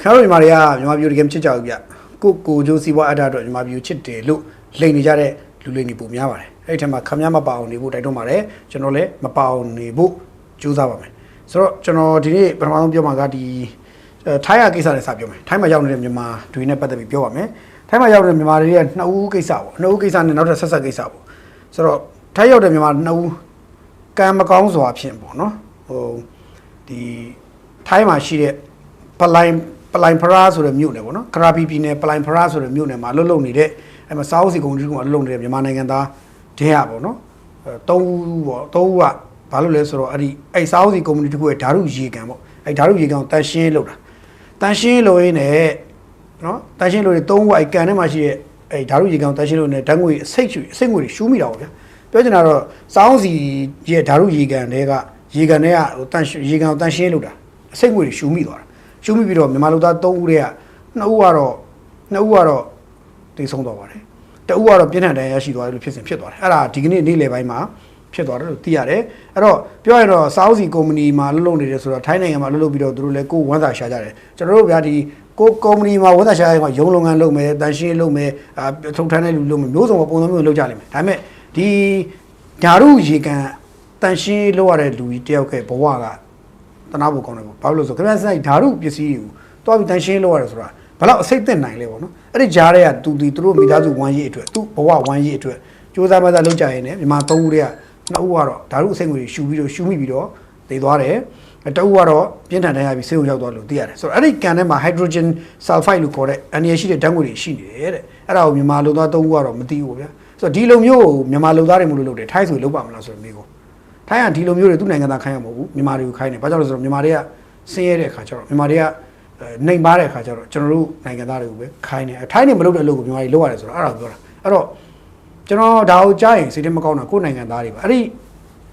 ခင်ဗျားတို့ညီမတွေကမြန်မာပြည်တကယ်မချစ်ကြဘူးဗျကိုကိုကျိုးစီးပွားအပ်တာတော့မြန်မာပြည်ကိုချစ်တယ်လို့လိန်နေကြတဲ့လူလိန်တွေပုံများပါတယ်အဲ့ဒီထက်မှာခမည်းမပအောင်နေဖို့တိုက်တွန်းပါတယ်ကျွန်တော်လည်းမပအောင်နေဖို့ကြိုးစားပါမယ်ဆိုတော့ကျွန်တော်ဒီနေ့ပထမဆုံးပြောမှာကဒီအဲထိုင်းရကိစ္စနဲ့စပြောမယ်ထိုင်းမှာရောက်နေတဲ့မြန်မာတွေနဲ့ပတ်သက်ပြီးပြောပါမယ်ထိုင်းမှာရောက်နေတဲ့မြန်မာတွေရဲ့နှစ်ဦးကိစ္စပေါ့နှစ်ဦးကိစ္စနဲ့နောက်ထပ်ဆက်ဆက်ကိစ္စပေါ့ဆိုတော့ထိုင်းရောက်တဲ့မြန်မာနှစ်ဦးကံမကောင်းစွာဖြင့်ပေါ့နော်ဟိုဒီထိုင်းမှာရှိတဲ့ပလိုင် ပလိုင်ဖရာဆိုတဲ့မြို့နယ်ပေါ့နော်ကရာပီပြည်နယ်ပလိုင်ဖရာဆိုတဲ့မြို့နယ်မှာအလုပ်လုပ်နေတဲ့အဲမှာစာအုပ်စီကုန်ကြီးကအလုပ်လုပ်နေတဲ့မြန်မာနိုင်ငံသားတဲရပေါ့နော်အဲသုံးဦးပေါ့သုံးဦးကဘာလို့လဲဆိုတော့အဲ့ဒီအဲ့စာအုပ်စီကုမ္ပဏီတစ်ခုရဲ့ဓာတ်ရုရေကန်ပေါ့အဲ့ဓာတ်ရုရေကန်ကိုတန်ရှင်းလုပ်တာတန်ရှင်းလုပ်ရင်းနဲ့နော်တန်ရှင်းလုပ်ရင်သုံးဦးအဲ့ကန်ထဲမှာရှိတဲ့အဲ့ဓာတ်ရုရေကန်ကိုတန်ရှင်းလုပ်နေဓာတ်ငွေအစိတ်ချွေအစိတ်ငွေတွေရှူးမိတာပေါ့ဗျာပြောချင်တာတော့စာအုပ်စီရဲ့ဓာတ်ရုရေကန်တွေကရေကန်တွေကဟိုတန်ရေကန်ကိုတန်ရှင်းလုပ်တာအစိတ်ငွေတွေရှူးမိသွားတာ ရှုံးမိပြီးတော့မြန်မာလူသား3ဦးတည်းက2ဦးကတော့2ဦးကတော့တိတ်ဆုံးသွားပါတယ်တဦးကတော့ပြင်းထန်တရားရရှိသွားတယ်လို့ဖြစ်စဉ်ဖြစ်သွားတယ်အဲ့ဒါဒီကနေ့နေ့လယ်ပိုင်းမှာဖြစ်သွားတယ်လို့သိရတယ်အဲ့တော့ပြောရရင်တော့စာအုပ်စီကုမ္ပဏီမှာလှုပ်လှုပ်နေတယ်ဆိုတော့ထိုင်းနိုင်ငံမှာလှုပ်လှုပ်ပြီးတော့သူတို့လည်းကိုယ်ဝန်သာရှာကြတယ်ကျွန်တော်တို့ဗျာဒီကိုကုမ္ပဏီမှာဝန်သာရှာရင်ကရုံလုပ်ငန်းလုပ်မယ်တန်ရှင်းလုပ်မယ်အာထုတ်ထမ်းတဲ့လူလုပ်မယ်မျိုးစုံပုံစံမျိုးလုပ်ကြလိမ့်မယ်ဒါပေမဲ့ဒီဓာရုရေကန်တန်ရှင်းလုပ်ရတဲ့လူကြီးတယောက်ကဘဝက တနာဖို့ကောင်းတယ်ပေါ့ဘာလို့လဲဆိုခင်ဗျားစိုက်ဓာရုပစ္စည်းတွေကိုတွားပြီးတန်ရှင်းလုပ်ရတယ်ဆိုတာဘယ်တော့အစိတ်သက်နိုင်လဲပေါ့နော်အဲ့ဒီဂျားတွေကသူဒီသူတို့မိသားစုဝမ်းရေးအတွက်သူ့ဘဝဝမ်းရေးအတွက်စူးစမ်းမစားလုပ်ကြရင်လည်းမြန်မာသုံးဦးတွေကနှစ်ဦးကတော့ဓာရုအစိတ်ငွေတွေရှူပြီးတော့ရှူမိပြီးတော့တည်သွားတယ်တအူကတော့ပြင်းထန်တဲ့ရပြီးဆေးုံရောက်သွားလို့သိရတယ်ဆိုတော့အဲ့ဒီကန်ထဲမှာ hydrogen sulfide လို့ခေါ်တဲ့အန်ရရှိတဲ့ဓာတ်ငွေတွေရှိနေတယ်တဲ့အဲ့ဒါကိုမြန်မာလူသားသုံးဦးကတော့မသိဘူးဗျာဆိုတော့ဒီလိုမျိုးကိုမြန်မာလူသားတွေမလို့လုပ်တယ်ထိုင်းဆိုလုပ်ပါမလားဆိုတော့မိကို ထိုင်းကဒီလိုမျိုးတွေသူ့နိုင်ငံသားခိုင်းရမှာမဟုတ်ဘူးမြန်မာတွေကိုခိုင်းတယ်ဘာကြောင့်လဲဆိုတော့မြန်မာတွေကဆင်းရဲတဲ့အခါကျတော့မြန်မာတွေကအဲနှိမ်ပါတဲ့အခါကျတော့ကျွန်တော်တို့နိုင်ငံသားတွေကိုပဲခိုင်းတယ်အဲထိုင်းနေမလုပ်တဲ့အလုပ်ကိုမြန်မာတွေလုပ်ရတယ်ဆိုတော့အဲ့ဒါကိုပြောတာအဲ့တော့ကျွန်တော်ဒါကိုကြားရင်စိတ်ထဲမကောင်းတာကိုယ့်နိုင်ငံသားတွေပါအဲ့ဒီ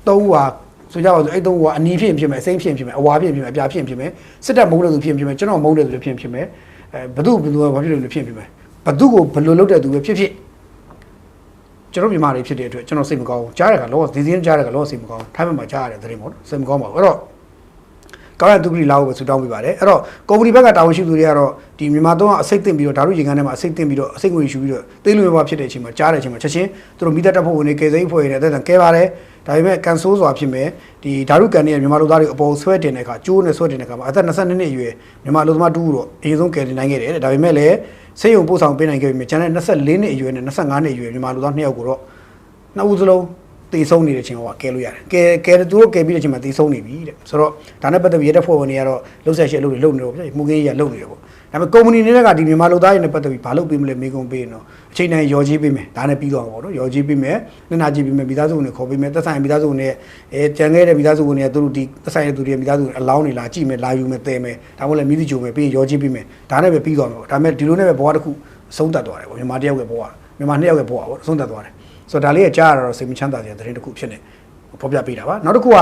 သုံးဟွာဆိုကြပါစို့အဲ့သုံးဟွာအနီးဖြစ်ရင်ဖြစ်မယ်အစိမ့်ဖြစ်ရင်ဖြစ်မယ်အဝါဖြစ်ရင်ဖြစ်မယ်အပြာဖြစ်ရင်ဖြစ်မယ်စစ်တပ်မုန်းတဲ့သူဖြစ်ရင်ဖြစ်မယ်ကျွန်တော်မုန်းတဲ့သူဖြစ်ရင်ဖြစ်မယ်အဲဘသူဘသူကဘာဖြစ်လို့လဲဖြစ်ရင်ဖြစ်မယ်ဘသူကိုဘယ်လိုလုပ်တဲ့သူပဲဖြစ်ဖြစ် ကျွန်တော်မြန်မာတွေဖြစ်တဲ့အတွက်ကျွန်တော်စိတ်မကောင်းဘူးကြားရတာကလောဒီစင်းကြားရတာကလောစိတ်မကောင်းဘူးထိုင်းမှာကြားရတဲ့သတင်းပေါ့နော်စိတ်မကောင်းပါဘူးအဲ့တော့ ကောင်းတဲ့သူပတိလာဖို့ပဲဆူတောင်းပေးပါတယ်အဲ့တော့ကုမ္ပဏီဘက်ကတာဝန်ရှိသူတွေကတော့ဒီမြန်မာတော့အစိတ်သိမ့်ပြီးတော့ဓာတ်ရုရင်ကန်းထဲမှာအစိတ်သိမ့်ပြီးတော့အစိတ်ငွေယူပြီးတော့သေးလူပဲဖြစ်တဲ့အချိန်မှာကြားတဲ့အချိန်မှာချက်ချင်းသူတို့မိသက်တပ်ဖွဲ့ဝင်တွေကယ်ဆယ်ရေးဖွဲ့တွေနဲ့အသက်တန်ကဲပါတယ်ဒါပေမဲ့ကန်ဆိုးစွာဖြစ်မဲ့ဒီဓာတ်ရုကန်တွေမြန်မာလူသားတွေအပေါ်ဆွဲတင်တဲ့အခါကျိုးနဲ့ဆွဲတင်တဲ့အခါမှာအသက်22နှစ်အရွယ်မြန်မာလူသမားတူတော့အရင်ဆုံးကယ်တင်နိုင်ခဲ့တယ်တဲ့ဒါပေမဲ့လည်းဆေးရုံပို့ဆောင်ပေးနိုင်ခဲ့ပြီမြကျန်တဲ့24နှစ်အရွယ်နဲ့25နှစ်အရွယ်မြန်မာလူသား2ယောက်ကိုတော့နှစ်ဦးစလုံး တည်ဆုံးနေတဲ့အချိန်ဟောကဲလို့ရတယ်ကဲကဲသူတို့ကဲပြီးတဲ့အချိန်မှာတည်ဆုံးနေပြီတဲ့ဆိုတော့ဒါနဲ့ပတ်သက်ပြီးရတဲ့ဖွဲ့ဝင်တွေကတော့လှုပ်ဆက်ရှက်လုပ်တွေလုပ်နေတော့ဗျမှုကင်းကြီးကလုပ်နေတယ်ပေါ့ဒါပေမဲ့ကုမ္ပဏီတွေကဒီမြန်မာလူသားတွေနဲ့ပတ်သက်ပြီးဘာလုပ်ပေးမလဲမေးခွန်းပေးရင်တော့အချိန်တိုင်းရော်ကြီးပေးမယ်ဒါနဲ့ပြီးတော့ပေါ့နော်ရော်ကြီးပေးမယ်နှစ်နာကြီးပေးမယ်မိသားစုဝင်တွေခေါ်ပေးမယ်သက်ဆိုင်မိသားစုဝင်တွေအဲကြံခဲ့တဲ့မိသားစုဝင်တွေကသူတို့ဒီသက်ဆိုင်တဲ့သူတွေမိသားစုဝင်အလောင်းတွေလာကြည့်မယ်လာယူမယ်တဲမယ်ဒါမှမဟုတ်လည်းမိသကြိုမယ်ပြီးရင်ရော်ကြီးပေးမယ်ဒါနဲ့ပဲပြီးတော့မယ်ပေါ့ဒါပေမဲ့ဒီလိုနဲ့ပဲဘဝတစ်ခုအဆုံးသတ်သွားတယ်ပေါ့မြန်မာတယောက်ရဲ့ဘဝမြန်မာနှစ်ယောက်ရဲ့ဘဝပေါ့အဆုံးသတ်သွားတယ် ဆိုတော့ဒါလေးကကြားရတော့စိတ်မချမ်းသာစရာသတင်းတစ်ခုဖြစ်နေဖော်ပြပေးတာပါနောက်တစ်ခုက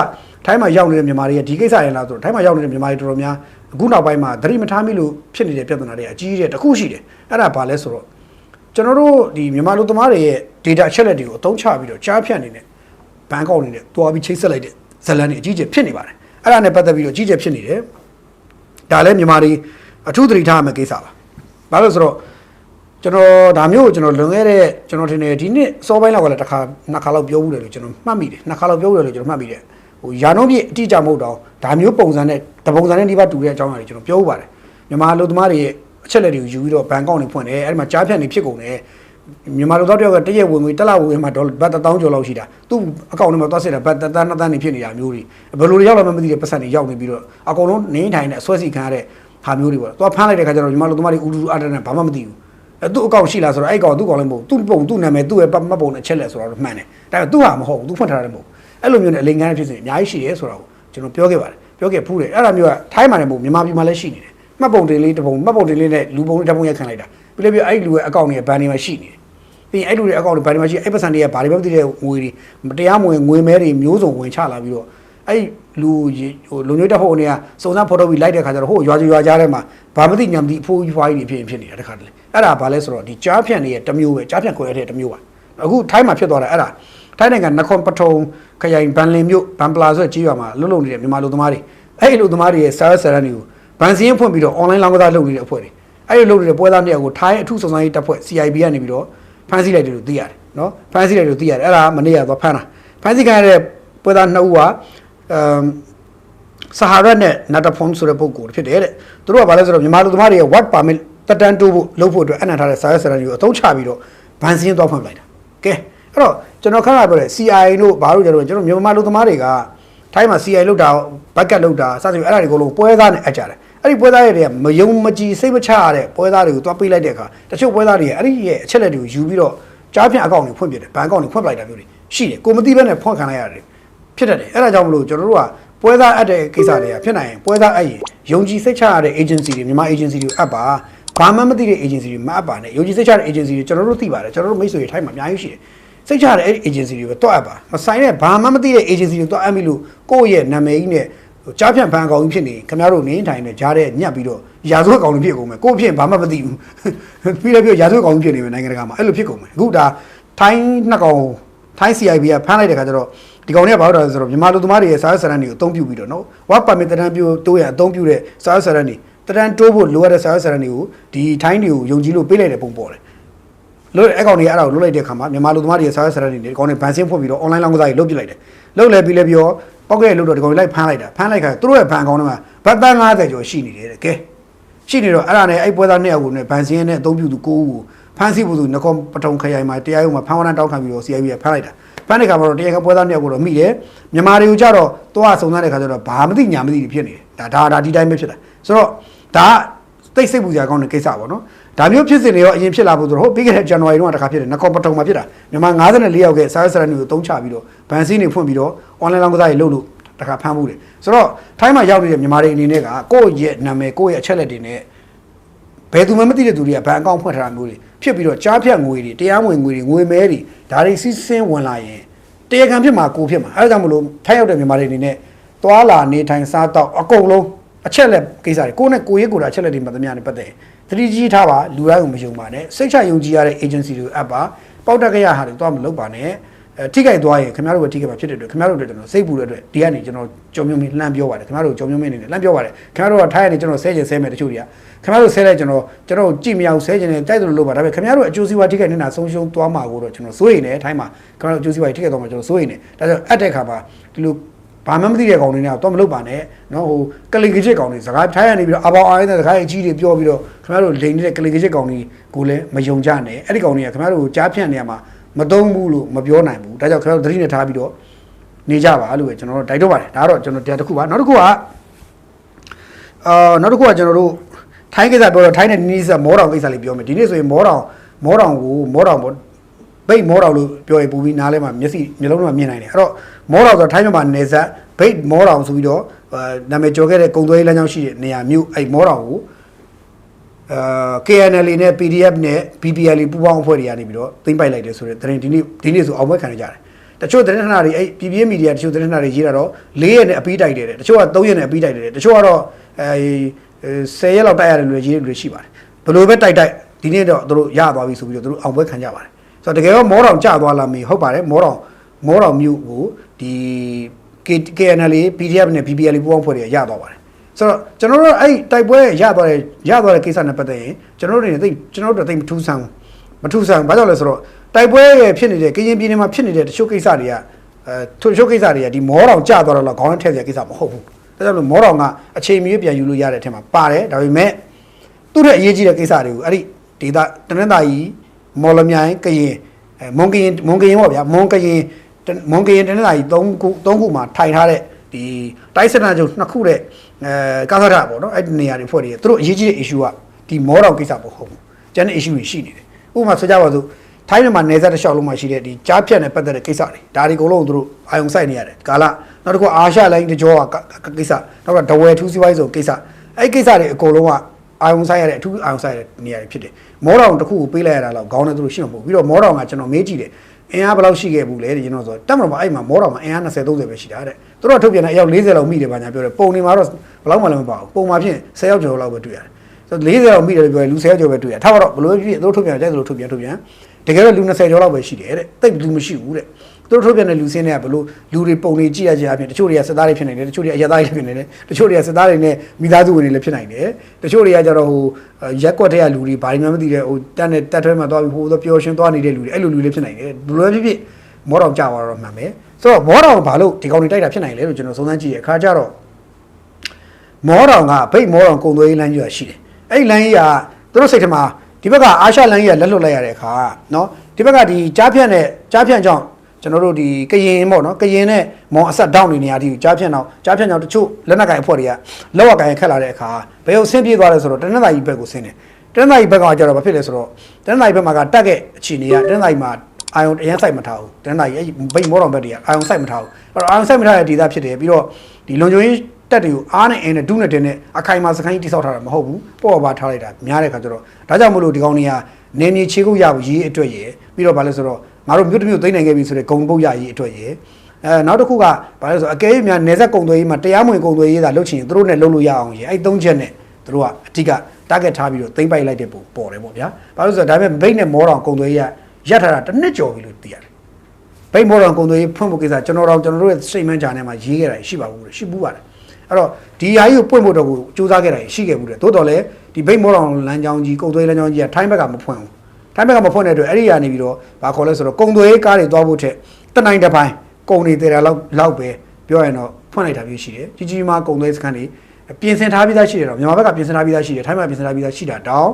ထိုင်းမှာရောက်နေတဲ့မြန်မာတွေကဒီကိစ္စရင်လားဆိုတော့ထိုင်းမှာရောက်နေတဲ့မြန်မာတွေတော်တော်များအခုနောက်ပိုင်းမှာသတိမထားမိလို့ဖြစ်နေတဲ့ပြဿနာတွေအကြီးကြီးတစ်ခုရှိတယ်အဲ့ဒါဘာလဲဆိုတော့ကျွန်တော်တို့ဒီမြန်မာလူသမားတွေရဲ့ data အချက်လက်တွေကိုအသုံးချပြီးတော့ကြားဖြတ်နေတဲ့ဘဏ်ကောက်နေတဲ့တွားပြီးချိတ်ဆက်လိုက်တဲ့ဇလန်တွေအကြီးကြီးဖြစ်နေပါတယ်အဲ့ဒါနဲ့ပတ်သက်ပြီးတော့အကြီးကြီးဖြစ်နေတယ်ဒါလည်းမြန်မာတွေအထူးသတိထားရမယ့်ကိစ္စပါဘာလို့လဲဆိုတော့ ကျွန်တော်ဒါမျိုးကိုကျွန်တော်လွန်ခဲ့တဲ့ကျွန်တော်ထင်တယ်ဒီနှစ်စောပိုင်းလောက်ကလည်းတစ်ခါနှစ်ခါလောက်ပြောဘူးတယ်လို့ကျွန်တော်မှတ်မိတယ်နှစ်ခါလောက်ပြောဘူးတယ်လို့ကျွန်တော်မှတ်မိတယ်ဟိုယာနှုံးပြည့်အတိအကျမဟုတ်တော့ဒါမျိုးပုံစံနဲ့တပုံစံနဲ့ဒီဘတူတဲ့အကြောင်းအရာတွေကျွန်တော်ပြောဦးပါတယ်မြန်မာလူသမားတွေရဲ့အချက်လက်တွေကိုယူပြီးတော့ဘန်ကောက်နေဖွင့်တယ်အဲ့ဒီမှာကြားဖြတ်နေဖြစ်ကုန်တယ်မြန်မာလူသားတယောက်ကတရက်ဝင်ငွေတစ်လဝင်မှာဒေါ်လာဘတ်1000ကျော်လောက်ရှိတာသူ့အကောင့်ထဲမှာသွားစစ်တာဘတ်1000 2000နေဖြစ်နေတာမျိုးတွေဘယ်လိုတွေရောက်လာမှမသိတဲ့ပတ်စံတွေရောက်နေပြီးတော့အကုန်လုံးနေထိုင်တဲ့အဆွဲစီခံရတဲ့ဟာမျိုးတွေပေါ့သွားဖမ်းလိုက်တဲ့ခါကျတော့မြန်မာလူသမားတွေဥဒူအတနဲ့ဘာမှမသိဘူး အဲသူ့အကောင့်ရှိလားဆိုတော့အဲ့ကောင်သူ့ကောင်လည်းမဟုတ်သူ့ပုံသူ့နာမည်သူ့ရဲ့မှတ်ပုံနဲ့ချက်လက်ဆိုတော့မှန်တယ်ဒါပေမဲ့သူ့ဟာမဟုတ်ဘူးသူဖွင့်ထားတယ်မဟုတ်ဘူးအဲ့လိုမျိုးနဲ့အလိမ်ငန်းဖြစ်စဉ်အများကြီးရှိရဲဆိုတော့ကျွန်တော်ပြောခဲ့ပါတယ်ပြောခဲ့ဖူးတယ်အဲ့ဒါမျိုးကထိုင်းမှာလည်းမဟုတ်မြန်မာပြည်မှာလည်းရှိနေတယ်မှတ်ပုံတင်လေးတစ်ပုံမှတ်ပုံတင်လေးနဲ့လူပုံတစ်ပုံရက်ခံလိုက်တာပြီးလည်းပြီးအဲ့လူရဲ့အကောင့်တွေကဘန်တွေမှာရှိနေတယ်ပြီးရင်အဲ့လူတွေအကောင့်တွေဘန်တွေမှာရှိအဲ့ပတ်စံတွေကဘာတွေပဲမသိတဲ့ငွေတွေမတရားမဝင်ငွေမဲတွေမျိုးစုံဝင်ချလာပြီးတော့ အဲ့လူဟိုလုံညွတ်တဲ့ဖို့အနေကစုံစမ်းဖော်ထုတ်ပြီးလိုက်တဲ့ခါကျတော့ဟိုရွာရွာကြားထဲမှာဘာမသိညာမသိအဖိုးကြီးဖွားကြီးတွေဖြစ်ရင်ဖြစ်နေတာတခါတလေအဲ့ဒါဘာလဲဆိုတော့ဒီကြားဖြန့်တွေရဲ့တစ်မျိုးပဲကြားဖြန့်ခွဲရတဲ့တစ်မျိုးပါအခုထိုင်းမှာဖြစ်သွားတာအဲ့ဒါထိုင်းနိုင်ငံနခွန်ပထုံခရိုင်ဘန်လင်မြို့ဘန်ပလာဆိုတဲ့ကြေးရွာမှာလှုပ်လှုပ်နေတဲ့မြန်မာလူသမားတွေအဲ့ဒီလူသမားတွေရဲ့စာရဆရန်တွေကိုဘန်စင်းဖွင့်ပြီးတော့ online လောင်းကစားလုပ်နေတဲ့အဖွဲ့တွေအဲ့ဒီလုပ်နေတဲ့ပွဲသားတွေကိုထိုင်းအထုစုံစမ်းရေးတပ်ဖွဲ့ CIB ကနေပြီးတော့ဖမ်းဆီးလိုက်တယ်လို့သိရတယ်နော်ဖမ်းဆီးလိုက်တယ်လို့သိရတယ်အဲ့ဒါကမနေ့ကသွားဖမ်းတာဖမ်းဆီးခံရတဲ့ပွဲသားနှစ်ဦးက အမ်ဆဟာရတ်နဲ့နာတာဖုန်ဆိုတဲ့ပုဂ္ဂိုလ်ဖြစ်တယ်တဲ့သူတို့ကဘာလဲဆိုတော့မြန်မာလူသမားတွေရဲ့ work permit တက်တန်းတိုးဖို့လုပ်ဖို့အတွက်အနံ့ထားတဲ့စာရွက်စာတမ်းတွေကိုအသုံးချပြီးတော့ဘန်စင်းသွားဖွင့်ပလိုက်တာကဲအဲ့တော့ကျွန်တော်ခဏပြောတယ် CI တို့ဘာလို့ကြတော့ကျွန်တော်မြန်မာလူသမားတွေကထိုင်းမှာ CI လောက်တာဘက်ကတ်လောက်တာစသဖြင့်အဲ့ဒါတွေကိုလုံးပွဲသားနဲ့အပ်ကြတယ်အဲ့ဒီပွဲသားတွေကမယုံမကြည်စိတ်မချရတဲ့ပွဲသားတွေကိုသွားပေးလိုက်တဲ့အခါတချို့ပွဲသားတွေအဲ့ဒီရဲ့အချက်လက်တွေကိုယူပြီးတော့ကြားဖြန့်အကောင့်တွေဖွင့်ပြတယ်ဘဏ်အကောင့်တွေဖွင့်ပလိုက်တာမျိုးတွေရှိတယ်ကိုမသိဘဲနဲ့ဖွင့်ခံလိုက်ရတယ် ဖြစ်တတ်တယ်အဲ့ဒါကြောင့်မလို့ကျွန်တော်တို့ကပွဲသားအပ်တဲ့ကိစ္စတွေကဖြစ်နိုင်ရင်ပွဲသားအပ်ရင်ယုံကြည်စိတ်ချရတဲ့ agency တွေမြန်မာ agency တွေအပ်ပါဘာမှမသိတဲ့ agency တွေမအပ်ပါနဲ့ယုံကြည်စိတ်ချတဲ့ agency တွေကျွန်တော်တို့သိပါတယ်ကျွန်တော်တို့မိတ်ဆွေတွေထိုင်းမှာအများကြီးရှိတယ်စိတ်ချတဲ့အဲ့ဒီ agency တွေကိုတွားအပ်ပါမဆိုင်တဲ့ဘာမှမသိတဲ့ agency တွေတွားအပ်ပြီလို့ကိုယ့်ရဲ့နာမည်ကြီးနဲ့ဟိုကြားဖြန့်ဖန်ကောင်ကြီးဖြစ်နေခင်ဗျားတို့နေထိုင်နေကြားတဲ့ညက်ပြီးတော့ရာဇဝတ်ကောင်ကြီးဖြစ်ကုန်မယ်ကိုယ့်ဖြစ်ဘာမှမသိဘူးပြီးတော့ပြီးတော့ရာဇဝတ်ကောင်ကြီးဖြစ်နေမယ်နိုင်ငံတကာမှာအဲ့လိုဖြစ်ကုန်မယ်အခုဒါထိုင်းနှစ်ကောင်ထိုင်း CIB ကဖမ်းလိုက်တဲ့ခါကျတော့ ဒီကောင်တွေကဘာလို့လဲဆိုတော့မြန်မာလူသမားတွေရဲ့စာရွက်စာတမ်းတွေကိုအသုံးပြုပြီးတော့နော် work permit တန်းပြတိုးရအသုံးပြုတဲ့စာရွက်စာတမ်းတွေတန်းတိုးဖို့လိုအပ်တဲ့စာရွက်စာတမ်းတွေကိုဒီထိုင်းတွေကိုယုံကြည်လို့ပေးလိုက်တဲ့ပုံပေါ်တယ်လို့အကောင်တွေကအဲ့ဒါကိုလွတ်လိုက်တဲ့ခါမှာမြန်မာလူသမားတွေရဲ့စာရွက်စာတမ်းတွေဒီကောင်တွေဗန်ဆင်းဖွင့်ပြီးတော့ online လောင်းကစားတွေလုပ်ပြလိုက်တယ်လုပ်လဲပြီးလဲပြောပောက်ကဲလို့တော့ဒီကောင်တွေလိုက်ဖမ်းလိုက်တာဖမ်းလိုက်ခါသူတို့ရဲ့ဗန်အကောင်တွေမှာဘတ်တန်း90ကျော်ရှိနေတယ်တဲ့ကဲရှိနေတော့အဲ့ဒါနဲ့အဲ့ပွဲသားနှစ်ယောက်ကိုねဗန်စင်းနဲ့အသုံးပြုသူကိုဦးကိုဖမ်းဆီးဖို့သူနကောပထုံခရိုင်မှာတရားရုံးမှာဖမ်းဝရမ်းတောင်းခံပြီးတော့ CIB ကဖမ်းလိုက်တာ ဖမ်းတဲ့ခါမှာတော့တရားကပွဲသားနှစ်ယောက်ကိုတော့မိတယ်မြန်မာတွေကိုကြတော့သွားစုံစမ်းတဲ့ခါကျတော့ဘာမသိညာမသိတွေဖြစ်နေတယ်ဒါဒါဒါဒီတိုင်းပဲဖြစ်တာဆိုတော့ဒါကသိစိတ်ပူစရာကောင်းတဲ့ကိစ္စပေါ့နော်ဒါမျိုးဖြစ်စဉ်တွေရောအရင်ဖြစ်လာဖို့ဆိုတော့ဟုတ်ပြီးခဲ့တဲ့ဇန်နဝါရီတုန်းကတခါဖြစ်တယ်နကောပထုံမှာဖြစ်တာမြန်မာ54ယောက်ကစာရွက်စာတမ်းတွေကိုတုံးချပြီးတော့ဗန်စင်းတွေဖွင့်ပြီးတော့ online လောင်းကစားတွေလုပ်လို့တခါဖမ်းမှုတယ်ဆိုတော့ထိုင်းမှာရောက်နေတဲ့မြန်မာတွေအနေနဲ့ကကိုယ့်ရဲ့နာမည်ကိုယ့်ရဲ့အချက်လက်တွေနဲ့ဘယ်သူမှမသိတဲ့သူတွေကဘဏ်အကောင့်ဖွင့်ထားတာမျိုးတွေ ဖြစ်ပြီးတော့ကြားဖြတ်ငွေတွေတရားမဝင်ငွေတွေငွေမဲတွေဒါတွေစီးဆင်းဝင်လာရင်တရားခံဖြစ်မှာကိုဖြစ်မှာအဲဒါကြောင့်မလို့ထိုင်းရောက်တဲ့မြန်မာတွေအနေနဲ့သွာလာနေထိုင်စားတော့အကုန်လုံးအချက်လက်ကိစ္စတွေကိုယ့်နဲ့ကိုယ်ရေးကိုယ်တာအချက်လက်တွေမှသမျှနဲ့ပတ်သက်ရင်သတိကြီးထားပါလူတိုင်းကိုမယုံပါနဲ့စိတ်ချယုံကြည်ရတဲ့ agency တွေကိုအပ်ပါပေါက်တက်ကြရဟာတွေတော့မလုပ်ပါနဲ့အဲ ထိခိုက်သွားရင်ခင်ဗျားတို့ပဲထိခိုက်မှာဖြစ်တဲ့အတွက်ခင်ဗျားတို့အတွက်ကျွန်တော်စိတ်ပူတဲ့အတွက်ဒီကနေကျွန်တော်ကြော်မြုံမင်းလှမ်းပြောပါတယ်ခင်ဗျားတို့ကြော်မြုံမင်းအနေနဲ့လှမ်းပြောပါတယ်ခင်ဗျားတို့ကထိုင်းရနေကျွန်တော်ဆဲချင်ဆဲမယ်တချို့တွေကခင်ဗျားတို့ဆဲလိုက်ကျွန်တော်ကျွန်တော်ကြည့်မရအောင်ဆဲချင်တယ်တိုက်တယ်လို့လုပ်ပါဒါပေမဲ့ခင်ဗျားတို့အကျိုးစီးပွားထိခိုက်နေတာဆုံးရှုံးသွားမှာကိုတော့ကျွန်တော်စိုးရိမ်နေထိုင်းမှာခင်ဗျားတို့အကျိုးစီးပွားထိခိုက်သွားမှာကျွန်တော်စိုးရိမ်နေဒါကြောင့်အပ်တဲ့ခါမှာဒီလိုဘာမှမသိတဲ့ကောင်တွေနဲ့တော့မလုပ်ပါနဲ့နော်ဟိုကလင်ကချစ်ကောင်တွေစကားထိုင်းရနေပြီးတော့အပေါင်းအားတဲ့စကားအကြီးတွေပြောပြီးတော့ခင်ဗျားတို့လိန်နေတဲ့ကလင်ကချစ်ကောင်တွေကိုလည်းမယုံကြနဲ့အဲ့ဒီကောင်တွေကခင်ဗျားတို့ကိုကြားဖြန့်နေရမှာ မသုံးဘူးလို့မပြောနိုင်ဘူးဒါကြောင့်ခင်ဗျားတို့သတိနဲ့ထားပြီးတော့နေကြပါလို့ပဲကျွန်တော်တို့တိုက်တော့ပါတယ်ဒါကတော့ကျွန်တော်တရားတစ်ခုပါနောက်တစ်ခုကအာနောက်တစ်ခုကကျွန်တော်တို့ထိုင်းကိစ္စပြောတော့ထိုင်းနဲ့နီးစပ်မောတောင်ကိစ္စလေးပြောမယ်ဒီနေ့ဆိုရင်မောတောင်မောတောင်ကိုမောတောင်ပေါ့ဘိတ်မောတောင်လို့ပြောရင်ပူပြီးနားလဲမှာမျက်စိမျိုးလုံးတော့မြင်နိုင်တယ်အဲ့တော့မောတောင်ဆိုတော့ထိုင်းမြန်မာနယ်စပ်ဘိတ်မောတောင်ဆိုပြီးတော့အာနာမည်ကျော်ခဲ့တဲ့ကုံသွေးလမ်းကြောင်းရှိတဲ့နေရာမြို့အဲ့မောတောင်ကို အာ KNL နဲ့ PDF နဲ့ BPL ပူးပေါင်းအဖွဲ့တွေကနေပြီးတော့သိမ့်ပိုက်လိုက်တယ်ဆိုတဲ့သတင်းဒီနေ့ဒီနေ့ဆိုအောင်ပွဲခံကြတယ်တချို့သတင်းဌာနတွေအဲ့ PPA မီဒီယာတချို့သတင်းဌာနတွေရေးတာတော့၄ရက်နဲ့အပြီးတိုက်တယ်တဲ့တချို့က၃ရက်နဲ့အပြီးတိုက်တယ်တချို့ကတော့အဲ10ရက်လောက်တိုက်ရတယ်လို့ရေးတယ်လို့ရှိပါတယ်ဘယ်လိုပဲတိုက်တိုက်ဒီနေ့တော့သူတို့ရသွားပြီဆိုပြီးတော့သူတို့အောင်ပွဲခံကြပါတယ်ဆိုတော့တကယ်တော့မောတောင်ကျသွားလာမေးဟုတ်ပါတယ်မောတောင်မောတောင်မြို့ကိုဒီ KNL PDF နဲ့ BPL ပူးပေါင်းဖွဲ့တွေရသွားပါတယ် ဆိုတော့ကျွန်တော်တို့အဲ့တိုက်ပွဲရသွားတဲ့ရသွားတဲ့ကိစ္စနဲ့ပတ်သက်ရင်ကျွန်တော်တို့တွေသိကျွန်တော်တို့သိမထူးဆန်းမထူးဆန်းဘာကြောင့်လဲဆိုတော့တိုက်ပွဲရဲ့ဖြစ်နေတဲ့ကရင်ပြည်နယ်မှာဖြစ်နေတဲ့တချို့ကိစ္စတွေကအဲတချို့ကိစ္စတွေကဒီမောတောင်ကျသွားတော့ခေါင်းနဲ့ထည့်စရာကိစ္စမဟုတ်ဘူးဒါကြောင့်လို့မောတောင်ကအချိန်မီပြန်ယူလို့ရတဲ့အထက်မှာပါတယ်ဒါပေမဲ့သူ့ရဲ့အရေးကြီးတဲ့ကိစ္စတွေကိုအဲ့ဒီဒေတာတနင်္သာရီမော်လမြိုင်ကရင်အဲမွန်ကရင်မွန်ကရင်ပေါ့ဗျာမွန်ကရင်မွန်ကရင်တနင်္သာရီ၃ခု၃ခုမှာထိုင်ထားတဲ့ဒီတိုက်စနာချုပ်နှစ်ခုတဲ့ အဲကာသရပေါ့နော်အဲ့ဒီနေရာတွေဖွဲ့နေတယ်သူတို့အရေးကြီးတဲ့ issue ကဒီမောတောင်ကိစ္စမဟုတ်ဘူးကျန်တဲ့ issue တွေရှိနေတယ်ဥပမာဆိုကြပါစို့ထိုင်းမြန်မာနယ်စပ်တစ်လျှောက်လုံးမှာရှိတဲ့ဒီကြားဖြတ်နဲ့ပတ်သက်တဲ့ကိစ္စတွေဒါတွေအကုန်လုံးသူတို့အာယုံစိုက်နေရတယ်ကာလနောက်တစ်ခုအာရှလိုင်းတကြောကကိစ္စနောက်ကဒဝဲထူးစီးပွားရေးဆိုကိစ္စအဲ့ကိစ္စတွေအကုန်လုံးကအာယုံဆိုင်ရတဲ့အထူးအာယုံဆိုင်ရတဲ့နေရာတွေဖြစ်တယ်မောတောင်တစ်ခုကိုပေးလိုက်ရတာတော့ခေါင်းနဲ့သူတို့ရှိမှာမဟုတ်ဘူးပြီးတော့မောတောင်ကကျွန်တော်မေးကြည့်တယ်အင်အားဘယ်လောက်ရှိခဲ့ဘူးလဲဒီကျွန်တော်ဆိုတက်မလို့မအဲ့မှာမောတောင်မှာအင်အား20 30ပဲရှိတာတဲ့သူတို့ကထုတ်ပြန်တဲ့အယောက်40လောက်မိတယ်ပါညာပြောတယ်ပုံနေမှာတော့ ဘယ်လောက်မှလည်းမပါဘူးပုံမှာဖြင့်10ယောက်ကျော်လောက်ပဲတွေ့ရတယ်ဆိုတော့40လောက်မိတယ်လို့ပြောရင်လူ10ယောက်ကျော်ပဲတွေ့ရထားတော့ဘယ်လိုဖြစ်သူတို့ထုတ်ပြန်ကြိုက်သလိုထုတ်ပြန်ထုတ်ပြန်တကယ်တော့လူ20ကျော်လောက်ပဲရှိတယ်တဲ့တိတ်လူမရှိဘူးတဲ့သူတို့ထုတ်ပြန်တဲ့လူစင်းတွေကဘလို့လူတွေပုံတွေကြည့်ရကြအပြင်တချို့တွေကစစ်သားတွေဖြစ်နိုင်တယ်တချို့တွေအရက်သားတွေဖြစ်နိုင်တယ်တချို့တွေကစစ်သားတွေနဲ့မိသားစုဝင်တွေလည်းဖြစ်နိုင်တယ်တချို့တွေကကြတော့ဟိုရက်ကွက်တဲ့လူတွေဘာတွေမှမသိတဲ့ဟိုတက်နဲ့တက်ထွဲမှာသွားပြီးဟိုတော့ပျော်ရွှင်သွားနေတဲ့လူတွေအဲ့လိုလူတွေဖြစ်နိုင်တယ်ဘလို့ဖြစ်ဖြစ်မောတော်ကြသွားတော့မှန်မယ်ဆိုတော့မောတော်ဘာလို့ဒီကောင်တွေတိုက်တာဖြစ်နိုင်လဲလို့ကျွန်တော်စုံစမ်းကြည့်ရအခါကျတော့ မောတောင်ကဗိတ်မောတောင်ကုံသွေးလမ်းကြီးကရှိတယ်အဲ့ဒီလမ်းကြီးကသူတို့စိတ်ထဲမှာဒီဘက်ကအာရှလမ်းကြီးကလက်လွတ်လိုက်ရတဲ့အခါเนาะဒီဘက်ကဒီကြားဖြန့်နဲ့ကြားဖြန့်ကြောင့်ကျွန်တော်တို့ဒီကရင်ပေါ့နော်ကရင်နဲ့မောင်အဆက်တောင်းနေနေရဒီကြားဖြန့်တော့ကြားဖြန့်ကြောင့်တချို့လက်နက်ကင်အဖွဲ့တွေကလောက်ကင်ခက်လာတဲ့အခါဘယ်ကိုဆင်းပြေးသွားလဲဆိုတော့တနင်္လာရီဘက်ကိုဆင်းတယ်တနင်္လာရီဘက်ကကျတော့ဘာဖြစ်လဲဆိုတော့တနင်္လာရီဘက်မှာကတက်တဲ့အခြေအနေကတနင်္လာရီမှာအာယုံအရင်စိုက်မထားဘူးတနင်္လာရီအဲ့ဗိတ်မောတောင်ဘက်တွေကအာယုံစိုက်မထားဘူးအဲ့တော့အာယုံစိုက်မထားတဲ့ဒေသဖြစ်တယ်ပြီးတော့ဒီလုံခြုံရေး တက်တွေကိုအားနဲ့အင်းနဲ့ဒုနဲ့တင်းနဲ့အခိုင်အမာစခိုင်းတိဆောက်ထားတာမဟုတ်ဘူးပေါ့ပါထားလိုက်တာများတဲ့ခါကျတော့ဒါကြောင့်မလို့ဒီကောင်တွေကနေမြေခြေကုပ်ရဖို့ရေးအတွက်ရယ်ပြီးတော့ဗာလဲဆိုတော့ငါတို့မြို့တစ်မြို့သိမ်းနိုင်ခဲ့ပြီဆိုတဲ့ဂုံပုတ်ရရေးအတွက်ရယ်အဲနောက်တစ်ခုကဗာလဲဆိုအကယ်၍များနေဆက်ကုံသွေးရေးမှာတရားမဝင်ကုံသွေးရေးသာလုပ်ချင်ရင်သူတို့နဲ့လုပ်လို့ရအောင်ရယ်အဲ့သုံးချက်နဲ့သူတို့ကအဓိက target ထားပြီးတော့သိမ်းပိုက်လိုက်တဲ့ပုံပေါ်တယ်ပေါ့ဗျာဘာလို့ဆိုတော့ဒါပေမဲ့ဘိတ်နဲ့မောတော်ကုံသွေးရေးကရက်ထားတာတစ်နှစ်ကျော်ပြီလို့သိရတယ်ဘိတ်မော်တော်ကုံသွေးဖွင့်ဖို့ကိစ္စကျွန်တော်တို့ကျွန်တော်တို့ရဲ့စိတ်မှန်းကြထဲမှာရေးခဲ့တာရှိပါဘူးလို့ရှိဘူးပါတယ် အဲ့တော့ဒီဟာကြီးကိုပွင့်ဖို့တော့ကိုစူးစမ်းခဲ့တာရှိခဲ့ဘူးတယ်သို့တော်လည်းဒီဘိတ်မော်တော်လမ်းကြောင်းကြီးကုံသွေးလမ်းကြောင်းကြီးကထိုင်းဘက်ကမဖွင့်ဘူးထိုင်းဘက်ကမဖွင့်တဲ့အတွက်အဲ့ဒီကနေပြီးတော့ဘာခေါ်လဲဆိုတော့ကုံသွေးကားတွေသွားဖို့ထက်တနိုင်တစ်ပိုင်းကုံနေသေးတယ်လောက်လောက်ပဲပြောရရင်တော့ဖွင့်လိုက်တာမျိုးရှိတယ်ကြီးကြီးမားကုံသွေးစခန်းတွေပြင်ဆင်ထားပြီးသားရှိတယ်တော့မြန်မာဘက်ကပြင်ဆင်ထားပြီးသားရှိတယ်ထိုင်းဘက်ကပြင်ဆင်ထားပြီးသားရှိတာတောင်း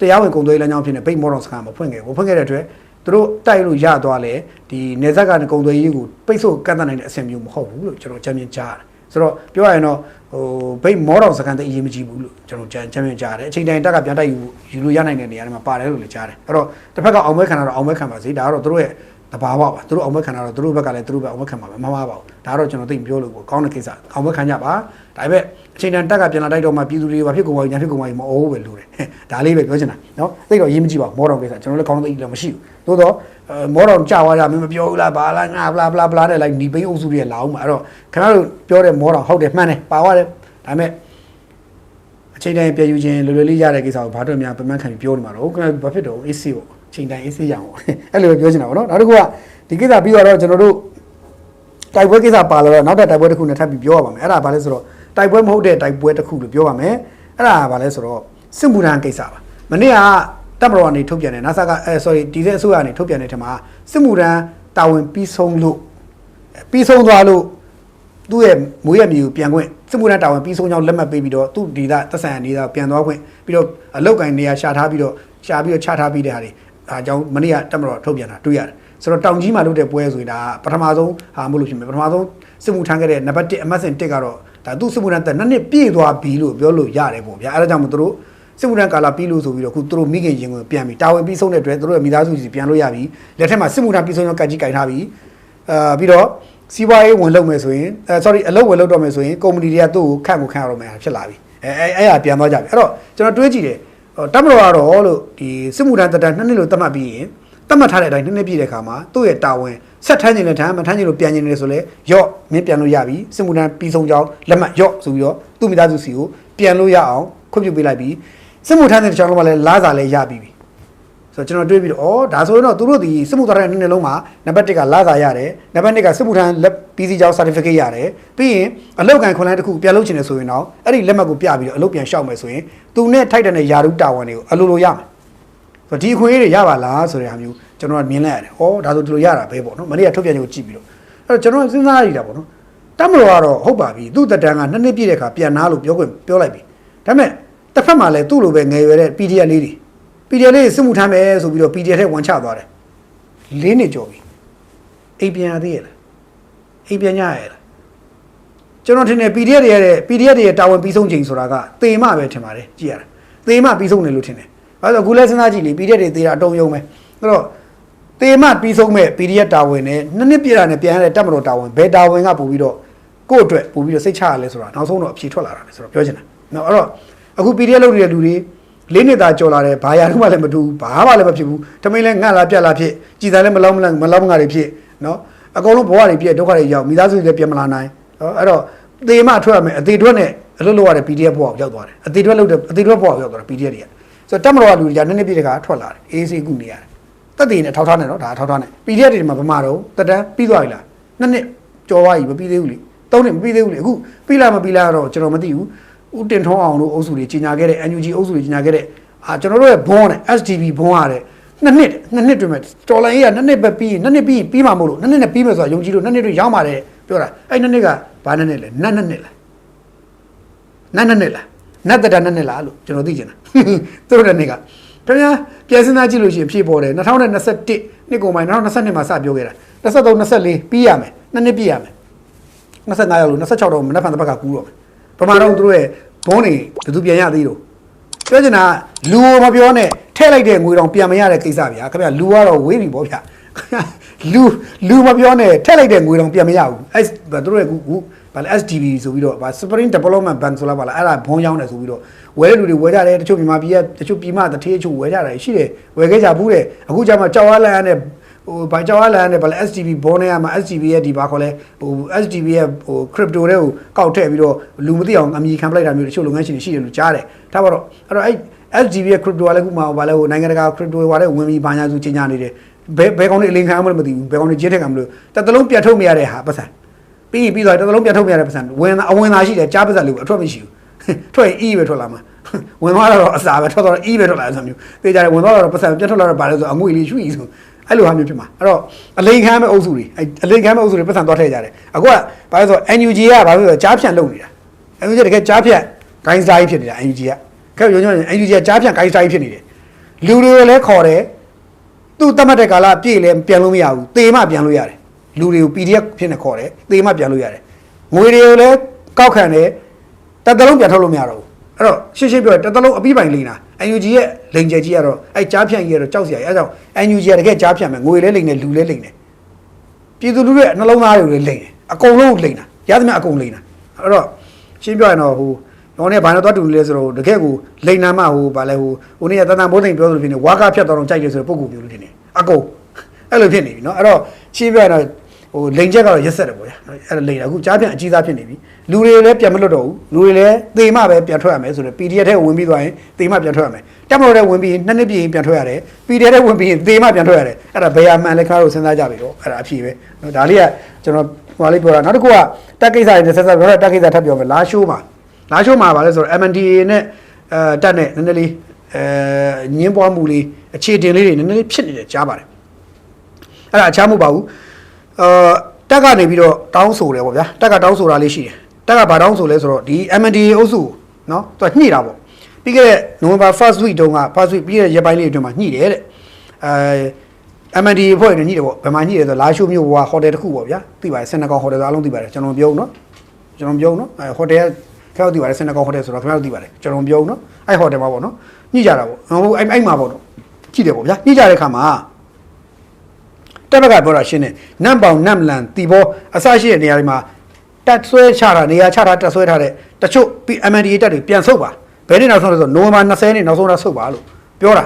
တရားဝင်ကုံသွေးလမ်းကြောင်းဖြစ်နေဘိတ်မော်တော်စခန်းမဖွင့်ခဲ့ဘူးဖွင့်ခဲ့တဲ့အတွက်သူတို့တိုက်လို့ရသွားလဲဒီနေဆက်ကနေကုံသွေးရေးကိုပိတ်ဆို့ကန့်သတ်နိုင်တဲ့အဆင့်မျိုးမဟုတ်ဘူးလို့ကျွန်တော်ကြံမြင်ကြားတယ် ဆိုတော့ပြောရရင်တော့ဟိုဘိတ်မောတော်စကန်တဲ့အရေးမကြီးဘူးလို့ကျွန်တော်ကြံကြံမြင်ကြားတယ်အချိန်တိုင်းတက်ကပြန်တိုက်ယူယူလို့ရနိုင်တဲ့နေရာတွေမှာပါတယ်လို့လည်းကြားတယ်အဲ့တော့တစ်ဖက်ကအောင်မဲခံတာတော့အောင်မဲခံပါစေဒါကတော့သူတို့ရဲ့ တဘာဝပါသူတို့အောင်မဲခံတာတော့သူတို့ဘက်ကလည်းသူတို့ဘက်အောင်မဲခံပါပဲမမှားပါဘူးဒါကတော့ကျွန်တော်သိမပြောလို့ကိုကောင်းတဲ့ကိစ္စအောင်မဲခံကြပါဒါပေမဲ့အချိန်တန်တက်ကပြန်လာတိုက်တော့မှပြည်သူတွေဘာဖြစ်ကုန်ပါညာဖြစ်ကုန်ပါမအိုးပဲလို့တယ်ဒါလေးပဲပြောချင်တာနော်သိတော့ရေးမကြည့်ပါဘူးမောတော်ကိစ္စကျွန်တော်လည်းကောင်းသိလည်းမရှိဘူးသို့တော့မောတော်ကြာသွားကြမင်းမပြောဘူးလားဘာလားငါဘလာဘလာဘလာတဲ့လိုက်ညီပိန်းအုပ်စုတွေလာအောင်မှာအဲ့တော့ခင်ဗျားတို့ပြောတဲ့မောတော်ဟုတ်တယ်မှန်တယ်ပါသွားတယ်ဒါပေမဲ့အချိန်တိုင်းပြန်ယူခြင်းလွယ်လွယ်လေးရတဲ့ကိစ္စကိုဘာတို့များပမှန်းခံပြီးပြောနေမှာတော့ခင်ဗျားဘာဖြစ်တော့ AC ပေါ့အ ချိန်တိုင်း AC ရအောင်အဲ့လိုပဲပြောချင်တာပေါ့နော်နောက်တစ်ခုကဒီကိစ္စပြီးတော့ကျွန်တော်တို့တိုက်ပွဲကိစ္စပါလာတော့နောက်ထပ်တိုက်ပွဲတစ်ခုနဲ့ထပ်ပြီးပြောရပါမယ်အဲ့ဒါဘာလဲဆိုတော့တိုက်ပွဲမဟုတ်တဲ့တိုက်ပွဲတစ်ခုလို့ပြောပါမယ်အဲ့ဒါဘာလဲဆိုတော့စစ်မှုထမ်းကိစ္စပါမနေ့ကတပ်မတော်ကနေထုတ်ပြန်တယ် NASA ကအဲ sorry ဒီတဲ့အစိုးရကနေထုတ်ပြန်တဲ့ထက်မှာစစ်မှုထမ်းတာဝန်ပြီးဆုံးလို့ပြီးဆုံးသွားလို့သူ့ရဲ့မွေးရမြေကိုပြန်ခွင့်စစ်မှုထမ်းတာဝန်ပြီးဆုံးကြောင်းလက်မှတ်ပေးပြီးတော့သူ့ဒေသသက်ဆိုင်ရာဒေသကိုပြန်သွားခွင့်ပြီးတော့အလောက်ကိုင်းနေရာရှာထားပြီးတော့ရှာပြီးတော့ချထားပြီးတဲ့ဟာတွေ အားကြောင့်မနေ့ကတပ်မတော်ထုတ်ပြန်တာတွေ့ရတယ်ဆိုတော့တောင်ကြီးမှာလုပ်တဲ့ပွဲဆိုရင်ဒါပထမဆုံးဟာမဟုတ်လို့ဖြစ်မယ်ပထမဆုံးစစ်မှုထမ်းခဲ့တဲ့နံပါတ်1အမတ်စဉ်1ကတော့ဒါသူ့စစ်မှုထမ်းတက်နှစ်နှစ်ပြည့်သွားပြီလို့ပြောလို့ရတယ်ပေါ့ဗျာအဲဒါကြောင့်မို့သူတို့စစ်မှုထမ်းကာလာပြီးလို့ဆိုပြီးတော့ခုသူတို့မိခင်ရင်ကိုပြန်ပြီးတာဝန်ပြီးဆုံးတဲ့အတွက်သူတို့ရဲ့မိသားစုစီပြန်လို့ရပြီလက်ထက်မှာစစ်မှုထမ်းပြီးဆုံးရောကတ်ကြီးကင်ထားပြီအာပြီးတော့စီးပွားရေးဝင်လုပ်မယ်ဆိုရင်အဲ sorry အလုပ်ဝင်လုပ်တော့မယ်ဆိုရင်ကုမ္ပဏီတွေကသူ့ကိုခန့်ကိုခန့်ရတော့မယ်ဖြစ်လာပြီအဲအဲအဲ့ဟာပြန်သွားကြပြီအဲ့တော့ကျွန်တော်တွေးကြည့်တယ် တမတော်ကတော့လို့ဒီစစ်မှုထမ်းတက်တန်းနှစ်နှစ်လို့သတ်မှတ်ပြီးရင်သတ်မှတ်ထားတဲ့အတိုင်းနှစ်နှစ်ပြည့်တဲ့ခါမှာသူ့ရဲ့တာဝန်ဆက်ထမ်းခြင်းနဲ့ထမ်းမထမ်းခြင်းလို့ပြန်ခြင်းနဲ့ဆိုလဲရော့မင်းပြန်လို့ရပြီစစ်မှုထမ်းပြီးဆုံးကြောင်းလက်မှတ်ရော့ဆိုပြီးတော့သူ့မိသားစုစီကိုပြန်လို့ရအောင်ခွင့်ပြုပေးလိုက်ပြီးစစ်မှုထမ်းတဲ့တစ်ချောင်းလုံးကလည်းလားစာလည်းရပြီးပြီ ဆိုတော့ကျွန်တော်တွေးပြီးတော့ဩဒါဆိုရင်တော့သူတို့ဒီစစ်မှုထမ်းတဲ့နှစ်နှစ်လုံးမှာနံပါတ်1ကလားစာရတယ်နံပါတ်2ကစစ်မှုထမ်းလက်ပြီးစီကြောင်း certificate ရတယ်ပြီးရင်အလောက်ကန်ခွန်လိုင်းတစ်ခုပြန်လုပ်ချင်တယ်ဆိုရင်တော့အဲ့ဒီလက်မှတ်ကိုပြပြီးတော့အလုပ်ပြန်လျှောက်မယ်ဆိုရင်သူနဲ့ထိုက်တဲ့ယာရုတာဝန်တွေကိုအလိုလိုရမယ်ဆိုတော့ဒီအခွင့်အရေးတွေရပါလားဆိုတဲ့ဟာမျိုးကျွန်တော်ကမြင်လိုက်ရတယ်။ဩဒါဆိုဒီလိုရတာပဲပေါ့နော်။မနေ့ကထုတ်ပြန်ချက်ကိုကြည့်ပြီးတော့အဲ့တော့ကျွန်တော်စဉ်းစားရတာပေါ့နော်။တမတော်ကတော့ဟုတ်ပါပြီ။သူ့တက်တန်းကနှစ်နှစ်ပြည့်တဲ့အခါပြန်နာလို့ပြောခွင့်ပြောလိုက်ပြီ။ဒါပေမဲ့တစ်ဖက်မှာလည်းသူ့လိုပဲငယ်ရွယ်တဲ့ PDF လေးတွေ PDF လေးတွေစစ်မှုထမ်းမယ်ဆိုပြီးတော့ PDF ထဲဝန်ချသွားတယ်။လေးနှစ်ကျော်ပြီ။အိမ်ပြန်ရသေးရဲ့လား။အိမ်ပြန်ရရဲ့လား။ကျွန်တော်ထင်တယ် PDF တွေရဲ့ PDF တွေရဲ့တာဝန်ပြီးဆုံးချိန်ဆိုတာကသေမပဲထင်ပါတယ်ကြည့်ရတာ။သေမပြီးဆုံးတယ်လို့ထင်တယ်။အဲဒါဆိုခုလဲစဉ်းစားကြည့်လေ PDF တွေသေတာအတုံးယုံပဲ။အဲ့တော့သေမပြီးဆုံးမဲ့ PDF တာဝန်နဲ့နှစ်နှစ်ပြည့်တာနဲ့ပြန်ရတဲ့တပ်မတော်တာဝန်ဘယ်တာဝန်ကပို့ပြီးတော့ကိုယ့်အတွက်ပို့ပြီးတော့စိတ်ချရလဲဆိုတာနောက်ဆုံးတော့အဖြေထွက်လာတာလေဆိုတော့ပြောချင်တာ။နော်အဲ့တော့အခု PDF လုပ်နေတဲ့လူတွေ လေးနှစ်သာကြော်လာတယ်ဘာရတော့မှလည်းမတူဘူးဘာမှလည်းမဖြစ်ဘူးတမိန်လည်းငတ်လာပြက်လာဖြစ်ကြည်သာလည်းမလောက်မလောက်မလောက်မငါတွေဖြစ်နော်အကုန်လုံးဘဝတွေပြည့်ဒုက္ခတွေရောက်မိသားစုတွေလည်းပြန်မလာနိုင်နော်အဲ့တော့သေမထွက်ရမယ်အသေးထွက်နဲ့အလုပ်လုပ်ရတဲ့ PDF ဘဝကိုရောက်သွားတယ်အသေးထွက်လုပ်တဲ့အသေးထွက်ဘဝကိုရောက်သွားတာ PDF တွေကဆိုတော့တက်မတော်ကလူတွေကနည်းနည်းပြည့်တဲ့ခါထွက်လာတယ်အေးစေးကုနေရတယ်တက်တည်နဲ့ထောက်ထားနေတော့ဒါထောက်ထားနေ PDF တွေမှာဗမာတော့တက်တန်းပြီးသွားပြီလားနှစ်နှစ်ကျော်သွားပြီမပြီးသေးဘူးလေသုံးနှစ်မပြီးသေးဘူးလေအခုပြီးလားမပြီးလားတော့ကျွန်တော်မသိဘူး ဦးတင်ထုံးအောင်တို့အုပ်စုတွေကြီးညာခဲ့တဲ့ NUG အုပ်စုတွေကြီးညာခဲ့တဲ့အာကျွန်တော်တို့ရဲ့ဘွန်းနဲ့ SDB ဘွန်းရတဲ့နှစ်နှစ်နှစ်နှစ်တွင်မဲ့တော်လိုင်းကြီးကနှစ်နှစ်ပဲပြီးနှစ်နှစ်ပြီးပြီးမှမဟုတ်လို့နှစ်နှစ်နဲ့ပြီးမယ်ဆိုတာယုံကြည်လို့နှစ်နှစ်တွင်ရောက်ပါတယ်ပြောတာအဲ့နှစ်နှစ်ကဘာနှစ်နှစ်လဲနတ်နှစ်နှစ်လားနတ်နှစ်နှစ်လားနတ်တတနှစ်နှစ်လားလို့ကျွန်တော်သိချင်တာသူတို့တဲ့နှစ်ကခင်ဗျာပြန်စဉ်းစားကြည့်လို့ရှိရင်ဖြည့်ပေါ်တယ်2021နှစ်ကုန်ပိုင်း2022မှာစပြောခဲ့တာ23 24ပြီးရမယ်နှစ်နှစ်ပြီးရမယ်25ရောက်လို့26တော့မနက်ဖြန်တစ်ပတ်ကကူးတော့မယ် ပမာတော့သူတို့ရဲ့ဘုန်းနေဘယ်သူပြန်ရသေးတော့ပြောချင်တာကလူကိုမပြောနဲ့ထဲ့လိုက်တဲ့ငွေတောင်ပြန်မရတဲ့ကိစ္စဗျာခင်ဗျာလူကတော့ဝေးပြီပေါ့ဗျာလူလူမပြောနဲ့ထဲ့လိုက်တဲ့ငွေတောင်ပြန်မရဘူးအဲသူတို့ရဲ့ကူကူဗာလဲ SDB ဆိုပြီးတော့ဗာ Spring Development Bank ဆိုလာပါလားအဲ့ဒါဘုံရောက်နေဆိုပြီးတော့ဝယ်တဲ့လူတွေဝယ်ကြတယ်တချို့မြန်မာပြည်ကတချို့ပြည်မတထေးချို့ဝယ်ကြတယ်ရှိတယ်ဝယ်ခဲ့ကြဘူးတဲ့အခုကျမှကြောက်အားလန့်ရတဲ့ ဟိုဘာကြောက်အားလန့်ရတဲ့ဗာလဲ SDB ဘုံနဲ့ကမှ SDB ရဲ့ဒီဘာခေါ်လဲဟို SDB ရဲ့ဟို crypto တွေကိုကောက်ထည့်ပြီးတော့လူမသိအောင်အမြင်ခံပလိုက်တာမျိုးတချို့လုပ်ငန်းရှင်တွေရှိတယ်လို့ကြားတယ်ဒါပါတော့အဲ့တော့အဲ့ SDB ရဲ့ crypto ကလည်းခုမှဗာလဲဟိုနိုင်ငံတကာ crypto တွေဝါတဲ့ဝင်ပြီးဘာညာစုချင်းညာနေတယ်ဘယ်ဘယ်ကောင်တွေအလင်းခံမှမသိဘူးဘယ်ကောင်တွေကျင်းထက်ခံမလို့တတလုံးပြတ်ထုတ်မရတဲ့ဟာပတ်စံပြီးရင်ပြီးသွားတယ်တစ်သလုံးပြတ်ထုတ်ပြရတဲ့ပတ်စံဝင်အဝင်သာရှိတယ်ကြားပတ်စံလို့အထွက်မရှိဘူးထွက်ရင်အီးပဲထွက်လာမှာဝင်သွားတော့အစာပဲထွက်တော့အီးပဲထွက်လာဆိုမျိုးသိကြတယ်ဝင်သွားတော့ပတ်စံပြတ်ထုတ်လာတော့ဗာလဲဆိုအငွေလေးရွှီဆို အဲ့လိုဟာမျိုးဖြစ်မှာအဲ့တော့အလိန်ခမ်းမဲ့အုပ်စုတွေအဲ့အလိန်ခမ်းမဲ့အုပ်စုတွေပတ်စံသွားထည့်ကြတယ်အခုကဘာလဲဆို NUG ကဘာလို့ဆိုကြားဖြန့်လုပ်နေတာ NUG တကယ်ကြားဖြန့်ဂိုင်းစတာကြီးဖြစ်နေတာ NUG ကကဲရုံညွှန် NUG ကကြားဖြန့်ဂိုင်းစတာကြီးဖြစ်နေတယ်လူတွေလည်းခေါ်တယ်သူ့တတ်မှတ်တဲ့ကာလပြည့်လည်းပြန်လို့မရဘူးတေမှပြန်လို့ရတယ်လူတွေကို PDF ဖြစ်နေခေါ်တယ်သေမှပြန်လို့ရတယ်ငွေတွေကိုလည်းကောက်ခံတယ်တစ်သလုံးပြန်ထုတ်လို့မရတော့ဘူးအဲ့တော့ရှင်းရှင်းပြောရင်တစ်သလုံးအပြီးပိုင်လိမ့်တာ NUG ရဲ့ လိန်ကျဲကြီးကတော့အဲ့ကြားဖြန့်ကြီးကတော့ကြောက်စရာကြီးအဲ့ကြောင့် NUG ကတကယ်ကြားဖြန့်မယ်ငွေလည်းလိမ့်တယ်လူလည်းလိမ့်တယ်ပြည်သူလူထုရဲ့နှလုံးသားတွေလည်းလိမ့်တယ်အကုန်လုံးလိမ့်တာရသမျှအကုန်လိမ့်တာအဲ့တော့ရှင်းပြောရင်တော့ဟိုတော့ねဘာနဲ့တော့တူလဲဆိုတော့တကယ်ကိုလိန်နာမဟိုဗာလဲဟိုဟိုနေ့ကတန်တန်ဘိုးသိန်ပြောသလိုဖြစ်နေဝါကဖြတ်တော်တော့ကြိုက်တယ်ဆိုတော့ပုံကူမျိုးလို့ထင်တယ်အကုန်အဲ့လိုဖြစ်နေပြီเนาะအဲ့တော့ရှင်းပြောရင်တော့ ဟိုလိန်ချက်ကတော့ရက်ဆက်တယ်ပေါ့ဗျာအဲ့ဒါလိန်အခုကြားပြန်အကြီးစားဖြစ်နေပြီလူတွေလည်းပြန်မလွတ်တော့ဘူးလူတွေလည်းသေမပဲပြန်ထွက်ရမယ်ဆိုတော့ PDF ထဲဝင်ပြီးသွားရင်သေမပြန်ထွက်ရမယ်တက်မလို့တဲ့ဝင်ပြီးရင်နှစ်နှစ်ပြည့်ရင်ပြန်ထွက်ရတယ် PDF ထဲဝင်ပြီးရင်သေမပြန်ထွက်ရတယ်အဲ့ဒါဘယ်ဟာမှန်လဲခါတော့စဉ်းစားကြပြီတော့အဲ့ဒါအဖြစ်ပဲနော်ဒါလေးကကျွန်တော်ဟိုလေးပြောတာနောက်တစ်ခုကတက်ကိစ္စတွေနဲ့ဆက်ဆက်ပြောတာတက်ကိစ္စထပ်ပြောမယ်လာရှိုးမှာလာရှိုးမှာဗာလဲဆိုတော့ MNDA နဲ့အဲတက်နဲ့နည်းနည်းလေးအဲညင်းပွားမှုလေးအခြေတင်လေးတွေနည်းနည်းလေးဖြစ်နေတယ်ကြားပါတယ်အဲ့ဒါအခြားမဟုတ်ပါဘူး အာတက်ကနေပြီးတော့တောင်းဆိုတယ်ပေါ့ဗျာတက်ကတောင်းဆိုတာလေးရှိတယ်တက်ကဘာတောင်းဆိုလဲဆိုတော့ဒီ MNDA အုပ်စုเนาะသူကညှိတာပေါ့ပြီးခဲ့တဲ့ November 1st week တုန်းက first week ပြီးခဲ့တဲ့ရက်ပိုင်းလေးအတွင်းမှာညှိတယ်တဲ့အဲ MNDA ဖွဲ့နေညှိတယ်ပေါ့ဘယ်မှာညှိတယ်ဆိုလာရှိုးမြို့ဟိုဟိုတယ်တစ်ခုပေါ့ဗျာသိပါတယ်စင်နကောင်ဟိုတယ်ဆိုအားလုံးသိပါတယ်ကျွန်တော်မပြောဘူးเนาะကျွန်တော်မပြောဘူးเนาะအဲဟိုတယ်ခင်ဗျားတို့သိပါတယ်စင်နကောင်ဟိုတယ်ဆိုတော့ခင်ဗျားတို့သိပါတယ်ကျွန်တော်မပြောဘူးเนาะအဲ့ဟိုတယ်မှာပေါ့เนาะညှိကြတာပေါ့ဟိုအဲ့အဲ့မှာပေါ့တော့ညှိတယ်ပေါ့ဗျာညှိကြတဲ့ခါမှာ တက်ဘက်ကပြောတာရှင်းတယ်နမ်ပေါင်နမ်လန်တီဘောအစရှိတဲ့နေရာတွေမှာတက်ဆွဲချတာနေရာချတာတက်ဆွဲထားတဲ့တချို့ MNDA တက်တွေပြန်ဆုတ်ပါဘယ်နေ့နောက်ဆုံးလဲဆိုနိုဝင်ဘာ20နေ့နောက်ဆုံးတော့ဆုတ်ပါလို့ပြောတာ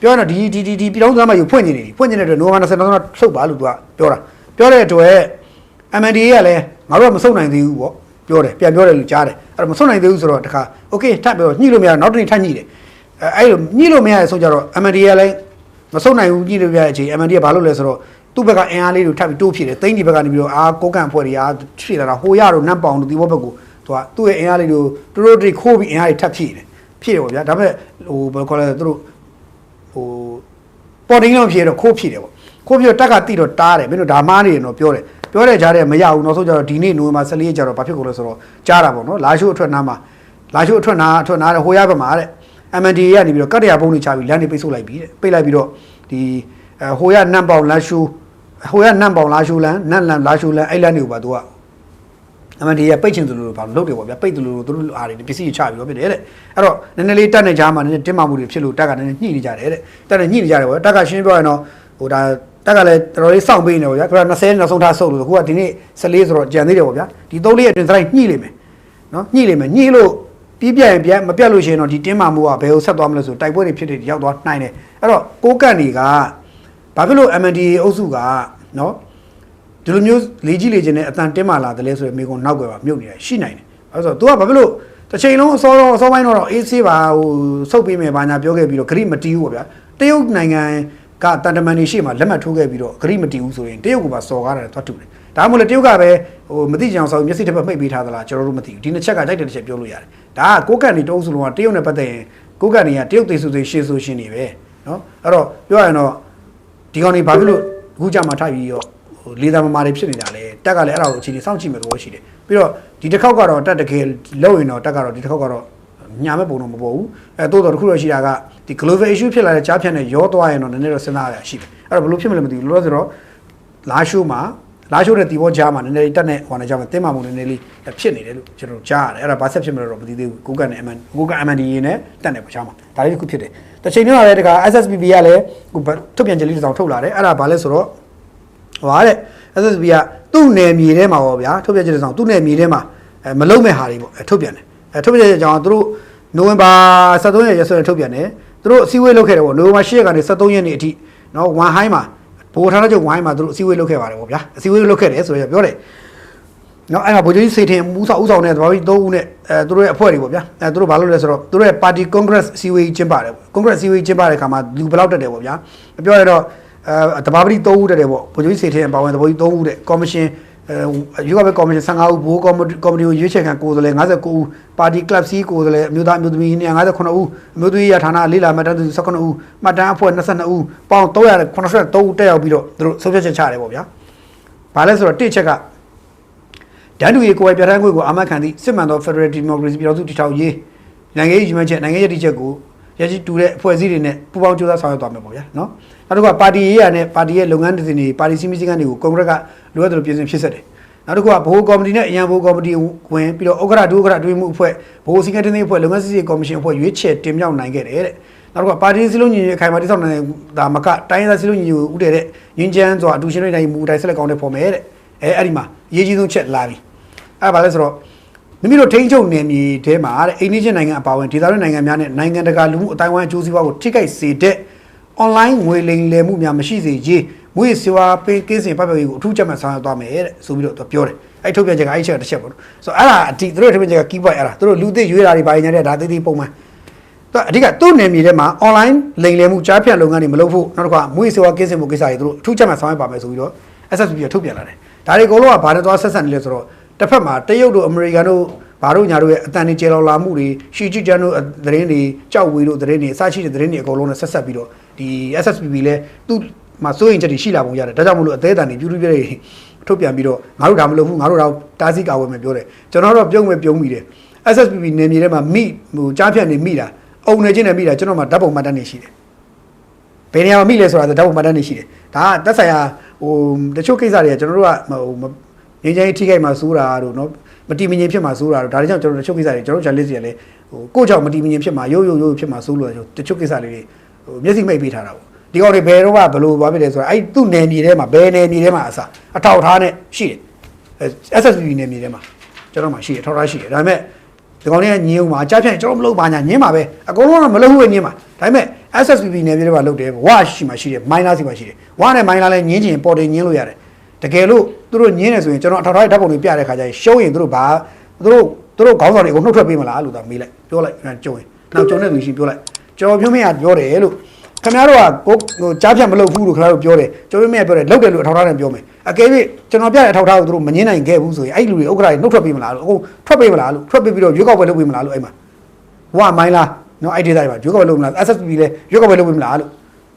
ပြောရင်တော့ဒီဒီဒီဒီပြည်တော်သားမယူဖွင့်နေနေပြီဖွင့်နေတဲ့အတွက်နိုဝင်ဘာ20နောက်ဆုံးတော့ဆုတ်ပါလို့သူကပြောတာပြောတဲ့အတွက် MNDA ကလည်းငါတို့ကမဆုတ်နိုင်သေးဘူးပေါ့ပြောတယ်ပြန်ပြောတယ်လို့ကြားတယ်အဲ့တော့မဆုတ်နိုင်သေးဘူးဆိုတော့တခါ okay ထပ်ပြောညှိလို့မရနောက်တစ်နေ့ထပ်ညှိတယ်အဲအဲ့လိုညှိလို့မရတဲ့ဆိုကြတော့ MNDA ကလည်း မဆုတ်နိုင်ဘူးကြည့်လို့ပြရတဲ့အချိန် MND ကဘာလုပ်လဲဆိုတော့သူ့ဘက်ကအင်အားလေးတွေထပ်ပြီးတိုးဖြစ်တယ်သိန်းဒီဘက်ကနေပြီးတော့အာကိုကန်ဖွဲ့တွေအားဖြည့်လာတာဟိုရတော့နတ်ပေါင်တို့ဒီဘောဘက်ကိုသူကသူ့ရဲ့အင်အားလေးတွေသူတို့တွေခိုးပြီးအင်အားတွေထပ်ဖြည့်တယ်ဖြည့်တယ်ပေါ့ဗျာဒါပေမဲ့ဟိုဘယ်လိုခေါ်လဲသူတို့ဟိုပေါ်တင်းတော့ဖြည့်တော့ခိုးဖြည့်တယ်ပေါ့ခိုးဖြည့်တော့တက်ကတိတော့တားတယ်မင်းတို့ဒါမားနေတယ်တော့ပြောတယ်ပြောတဲ့ကြားထဲမရဘူးနောက်ဆုံးကျတော့ဒီနေ့နိုဝင်ဘာ14ရက်ကျတော့ဘာဖြစ်ကုန်လဲဆိုတော့ကြားတာပေါ့နော်လာရှိုးအထွက်နားမှာလာရှိုးအထွက်နားအထွက်နားတဲ့ဟိုရဘက်မှာတဲ့ MND ကနေပြီးတော့ကတ္တရာပုံးတွေချပြီးလမ်းတွေပိတ်ဆို့လိုက်ပြီတဲ့ပိတ်လိုက်ပြီးတော့ဒီအဲဟိုရနမ်ပေါင်လာရှူဟိုရနမ်ပေါင်လာရှူလန်နမ်လန်လာရှူလန်အဲ့လမ်းတွေကိုပါသူက MND ကပိတ်ချင်သူလို့ဘာလို့လုပ်တယ်ပေါ့ဗျာပိတ်သူလို့သူတို့အားတွေပစ္စည်းချပြီးတော့ဖြစ်တယ်တဲ့အဲ့တော့နည်းနည်းလေးတက်နေကြမှာနည်းနည်းတင်းမာမှုတွေဖြစ်လို့တက်ကနည်းနည်းညှိနေကြတယ်တဲ့တက်နေညှိနေကြတယ်ပေါ့တက်ကရှင်းပြောရင်တော့ဟိုဒါတက်ကလည်းတော်တော်လေးစောင့်ပေးနေပေါ့ဗျာသူက20နောက်ဆုံးထားဆုတ်လို့ခုကဒီနေ့14ဆိုတော့ကြံသေးတယ်ပေါ့ဗျာဒီ3လေးအတွင်းစလိုက်ညှိလိမ့်မယ်နော်ညှိလိမ့်မယ်ညှိလို့ ပြီးပြတ်ရင်ပြတ်မပြတ်လို့ရှိရင်တော့ဒီတင်းမာမှုကဘယ်ကိုဆက်သွားမလဲဆိုတိုက်ပွဲတွေဖြစ်တွေရောက်သွားနိုင်တယ်အဲ့တော့ကိုကန့်တွေကဘာဖြစ်လို့ MND အုပ်စုကနော်ဒီလိုမျိုးလေကြီးလေချင်းနဲ့အတန်တင်းမာလာတယ်လဲဆိုရင်မိကုံနောက်ွယ်ပါမြုပ်နေတယ်ရှိနိုင်တယ်အဲ့ဆို तू ကဘာဖြစ်လို့တစ်ချိန်လုံးအစောတော့အစောပိုင်းတော့အေးဆေးပါဟိုစုပ်ပေးမယ်ဘာညာပြောခဲ့ပြီးတော့ဂရိမတီးဘူးပေါ့ဗျာတရုတ်နိုင်ငံကကတန်တမန်နေရှိမှလက်မှတ်ထိုးခဲ့ပြီးတော့ဂရိမတီဘူးဆိုရင်တရုတ်ကပါစော်ကားတယ်သွားတူတယ် ဒါမှမဟုတ်လေတရုတ်ကပဲဟိုမသိကြအောင်ဆိုမျက်စိတစ်ဖက်မှိတ်ပေးထားသလားကျွန်တော်တို့မသိဘူးဒီနှစ်ချက်ကတိုက်တဲ့တစ်ချက်ပြောလို့ရတယ်ဒါကကိုကန့်နေတုံးစုလုံးကတရုတ်နဲ့ပတ်သက်ရင်ကိုကန့်နေကတရုတ်သိစုသိရှေ့ဆိုရှင်နေပဲနော်အဲ့တော့ပြောရရင်တော့ဒီကောင်နေဘာဖြစ်လို့အခုကြမှာထားပြီးတော့ဟိုလေသာမမာတွေဖြစ်နေတာလေတက်ကလည်းအဲ့ဒါကိုအခြေအနေစောင့်ကြည့်မယ်လို့ရှိတယ်ပြီးတော့ဒီတစ်ခေါက်ကတော့တက်တကယ်လောက်ရင်တော့တက်ကတော့ဒီတစ်ခေါက်ကတော့ညာမဲ့ပုံတော့မပေါ်ဘူးအဲတိုးတော့တစ်ခုတော့ရှိတာကဒီ global issue ဖြစ်လာတဲ့ကြားဖြတ်နဲ့ရောသွားရင်တော့နည်းနည်းတော့စဉ်းစားရရှိတယ်အဲ့တော့ဘယ်လိုဖြစ်မလဲမသိဘူးလို့ဆိုတော့လာရှိုးမှာ လာရှိုးတဲ့တီဘောကြားမှာနည်းနည်းတက်နဲ့ဟိုနဲ့ကြားမှာတင်းမာမှုနည်းနည်းလေးဖြစ်နေတယ်လို့ကျွန်တော်ကြားရတယ်အဲ့ဒါဘာဆက်ဖြစ်မလဲတော့မသိသေးဘူးကိုကနဲ့ MN ကိုက MND နဲ့တက်နေပချားမှာဒါလေးတစ်ခုဖြစ်တယ်တစ်ချိန်တည်းမှာလည်းတခါ SSBB ကလည်းဟိုထုတ်ပြန်ကြလေးတစ်စောင်ထုတ်လာတယ်အဲ့ဒါဘာလဲဆိုတော့ဟိုဟာတဲ့ SSB ကသူ့နယ်မြေထဲမှာပေါ့ဗျာထုတ်ပြန်ချက်တစ်စောင်သူ့နယ်မြေထဲမှာအဲမလုံမဲ့ဟာတွေပေါ့အဲထုတ်ပြန်တယ်အဲထုတ်ပြန်ချက်ကြောင့်သူတို့နိုဝင်ဘာ23ရက်ရက်စွဲထုတ်ပြန်တယ်သူတို့အစည်းအဝေးလုပ်ခဲ့တယ်ပေါ့နိုဝင်ဘာ10ရက်ကနေ23ရက်နေ့အထိနော်ဝန်ဟိုင်းမှာ ဘိုးဌာနချုပ်ဝိုင်းမှာသူတို့အစည်းအဝေးလုပ်ခဲ့ပါတယ်ပေါ့ဗျာအစည်းအဝေးလုပ်ခဲ့တယ်ဆိုတော့ပြောတယ်နော်အဲ့မှာဗိုလ်ချုပ်ကြီးစေထင်မူဆောင်ဦးဆောင်တဲ့တဘာကြီး3ဦးနဲ့အဲသူတို့ရဲ့အဖွဲ့တွေပေါ့ဗျာအဲသူတို့ဘာလုပ်လဲဆိုတော့သူတို့ရဲ့ party congress အစည်းအဝေးကျင်းပါတယ် congress အစည်းအဝေးကျင်းပတဲ့အခါမှာလူဘယ်လောက်တက်တယ်ပေါ့ဗျာပြောရတော့အဲတဘာပတိ3ဦးတက်တယ်ပေါ့ဗိုလ်ချုပ်ကြီးစေထင်ပါဝင်တဘာကြီး3ဦးတဲ့ commission အဲယူကပဲကော်မရှင်15ဦးဘိုးကော်မတီကော်မတီကိုရွေးချယ်ခံကိုယ်စားလှယ်59ဦးပါတီကလပ်စီကိုယ်စားလှယ်အမျိုးသားအမျိုးသမီး259ဦးအမျိုးသမီးရဌာနလေးလာမှတ်တမ်းသူ19ဦးမှတ်တမ်းအဖွဲ့22ဦးပေါင်း383ဦးတက်ရောက်ပြီးတော့သူတို့ဆုံးဖြတ်ချက်ချတယ်ပေါ့ဗျာ။ဘာလဲဆိုတော့တစ်ချက်ကတန်းတူရေးကိုယ်ပိုင်ပြဋ္ဌာန်းခွင့်ကိုအာမခံသည့်စစ်မှန်သော Federal Democracy ပြည်တော်စုတည်ထောင်ရေးနိုင်ငံရေးယူမှချက်နိုင်ငံရေးတည်ချက်ကို ရရှိတူတဲ့အဖွဲ့အစည်းတွေနဲ့ပူးပေါင်းကြိုးစားဆောင်ရွက်သွားမယ်ပေါ့ဗျာနော်နောက်တစ်ခုကပါတီရေးရနဲ့ပါတီရဲ့လုပ်ငန်းတစ်စင်တွေပါတီစီမီစီကန်းတွေကိုကွန်ဂရက်ကလိုအပ်တယ်လို့ပြင်ဆင်ဖြစ်ဆက်တယ်နောက်တစ်ခုကဘိုးကော်မတီနဲ့အရန်ဘိုးကော်မတီဝင်ပြီးတော့ဥက္ကဋ္ဌဒုဥက္ကဋ္ဌတွင်မှုအဖွဲ့ဘိုးစီကန်းတင်းအဖွဲ့လုပ်ငန်းစီစီကော်မရှင်အဖွဲ့ရွေးချယ်တင်မြှောက်နိုင်ခဲ့တယ်တဲ့နောက်တစ်ခုကပါတီစီလုံးညီအခိုင်အမာတိဆောက်နိုင်တာမကတိုင်းသားစီလုံးညီကိုဥတည်တဲ့ငင်းချမ်းစွာအတူရှင်တွေတိုင်းမူတိုင်းဆက်လက်ကောင်းတဲ့ဖော်မယ်တဲ့အဲအဲ့ဒီမှာအရေးကြီးဆုံးချက်လာပြီအဲ့ဒါဘာလဲဆိုတော့ မိမိတို့ထိန်းချုပ်နယ်မြေထဲမှာတဲ့အိန္ဒိယနိုင်ငံအပါအဝင်ဒေသတွင်းနိုင်ငံများနဲ့နိုင်ငံတကာလူမှုအတိုင်းအဝိုင်းအကျိုးစီးပွားကိုထိခိုက်စေတဲ့ online ငွေလိမ်လည်မှုများမရှိစေရေးငွေစေဝါပေးကင်းစင်ပတ်ပရေးကိုအထူးချက်မှတ်ဆောင်ရွက်သွားမယ်တဲ့ဆိုပြီးတော့သူပြောတယ်အဲ့ထုတ်ပြန်ချက်ကအဲ့ချက်တစ်ချက်ပေါ့နော်ဆိုတော့အဲ့ဒါအတိသူတို့ထုတ်ပြန်ချက်က key point အဲ့ဒါသူတို့လူသိရွေးတာတွေပါနေတယ်ဒါသေးသေးပုံမှန်သူအဓိကသူ့နယ်မြေထဲမှာ online လိမ်လည်မှုကြားဖြတ်လုပ်ငန်းတွေမလုပ်ဖို့နောက်တစ်ခါငွေစေဝါကင်းစင်မှုကိစ္စတွေသူတို့အထူးချက်မှတ်ဆောင်ရွက်ပါမယ်ဆိုပြီးတော့ SSB ကထုတ်ပြန်လာတယ်ဒါတွေအကုန်လုံးကဘာနဲ့သွားဆက်ဆက်နေလဲဆိုတော့ တစ်ဖက်မှာတရုတ်တို့အမေရိကန်တို့ဘာတို့ညာတို့ရဲ့အတန်တွေကျေလောင်လာမှုတွေရှီဂျီဂျန်တို့သတင်းတွေကြောက်ဝေတို့သတင်းတွေအစရှိတဲ့သတင်းတွေအကုန်လုံးနဲ့ဆက်ဆက်ပြီးတော့ဒီ SSPB လဲသူ့မှာစိုးရင်ချက်တွေရှိလာပုံရတယ်ဒါကြောင့်မလို့အသေးအတန်တွေပြူးပြူးပြည့်ထုတ်ပြန်ပြီးတော့ငါတို့ဒါမလုပ်ဘူးငါတို့တော့တားဆီးကာဝယ်မယ်ပြောတယ်ကျွန်တော်တော့ပြုံးမယ်ပြုံးမိတယ် SSPB နေမြေထဲမှာမိဟိုကြားဖြတ်နေမိတာအုံနေချင်းနေမိတာကျွန်တော်မှဓာတ်ပုံမှတ်တမ်းနေရှိတယ်ဘယ်နေရာမှာမိလဲဆိုတာဓာတ်ပုံမှတ်တမ်းနေရှိတယ်ဒါကတက်ဆိုင်ရာဟိုတချို့ကိစ္စတွေကကျွန်တော်တို့ကဟို ငင်းချင်းထိခိုက်မှာစိုးတာတို့နော်မတီမငြိမ်ဖြစ်မှာစိုးတာတို့ဒါတွေကြောင့်ကျွန်တော်တို့တချို့ကိစ္စတွေကျွန်တော်တို့ challenge တွေလည်းဟိုကိုယ့်ကြောင့်မတီမငြိမ်ဖြစ်မှာရိုးရိုးရိုးဖြစ်မှာစိုးလို့တချို့ကိစ္စလေးတွေဟိုမျက်စိမိတ်ပေးထားတာပေါ့ဒီကောင်တွေဘယ်တော့မှဘလို့သွားဖြစ်တယ်ဆိုတာအဲ့သူ့နယ်မြေထဲမှာဘယ်နယ်မြေထဲမှာအစားအထောက်ထားနဲ့ရှိတယ်အဲ SSB နယ်မြေထဲမှာကျွန်တော်မှရှိတယ်ထောက်ထားရှိတယ်ဒါပေမဲ့ဒီကောင်တွေကညင်းအောင်မှာအကြဖြန့်ကျွန်တော်မလုပ်ပါညာညင်းပါပဲအကုန်လုံးကမလုပ်ဘူးပဲညင်းပါဒါပေမဲ့ SSB နယ်မြေထဲမှာလုပ်တယ်ဝါရှိမှရှိတယ်မိုင်းလာစီမှရှိတယ်ဝါနဲ့မိုင်းလာလည်းညင်းချင်ပေါ်တယ်ညင်းလို့ရတယ်တကယ်လို့ သူတို့ညင်းနေဆိုရင်ကျွန်တော်အထောက်ထားဓာတ်ပုံတွေပြတဲ့ခါကျရင်ရှုံးရင်သူတို့ဘာသူတို့သူတို့ခေါင်းဆောင်တွေကိုနှုတ်ထွက်ပေးမလားလို့သာမေးလိုက်ပြောလိုက်ကြုံရင်နောက်ကြုံတဲ့လူရှိပြောလိုက်ကျွန်တော်ပြောမရပြောတယ်လို့ခင်ဗျားတို့ကကိုဟိုကြားဖြတ်မလုပ်ဘူးလို့ခင်ဗျားတို့ပြောတယ်ကျွန်တော်မြင်ပြောတယ်လုပ်တယ်လို့အထောက်ထားနဲ့ပြောမယ်အကယ်၍ကျွန်တော်ပြတဲ့အထောက်ထားကိုသူတို့မငင်းနိုင်ခဲ့ဘူးဆိုရင်အဲ့လူတွေဥက္ကဋ္ဌတွေနှုတ်ထွက်ပေးမလားလို့အခုထွက်ပေးမလားလို့ထွက်ပေးပြီးတော့ရွေးကောက်ပွဲလုပ်ပေးမလားလို့အဲ့မှာဝါမိုင်းလားနော်အဲ့ဒီတိုင်းမှာရွေးကောက်ပွဲလုပ်မလား SSB လဲရွေးကောက်ပွဲလုပ်ပေးမလားလို့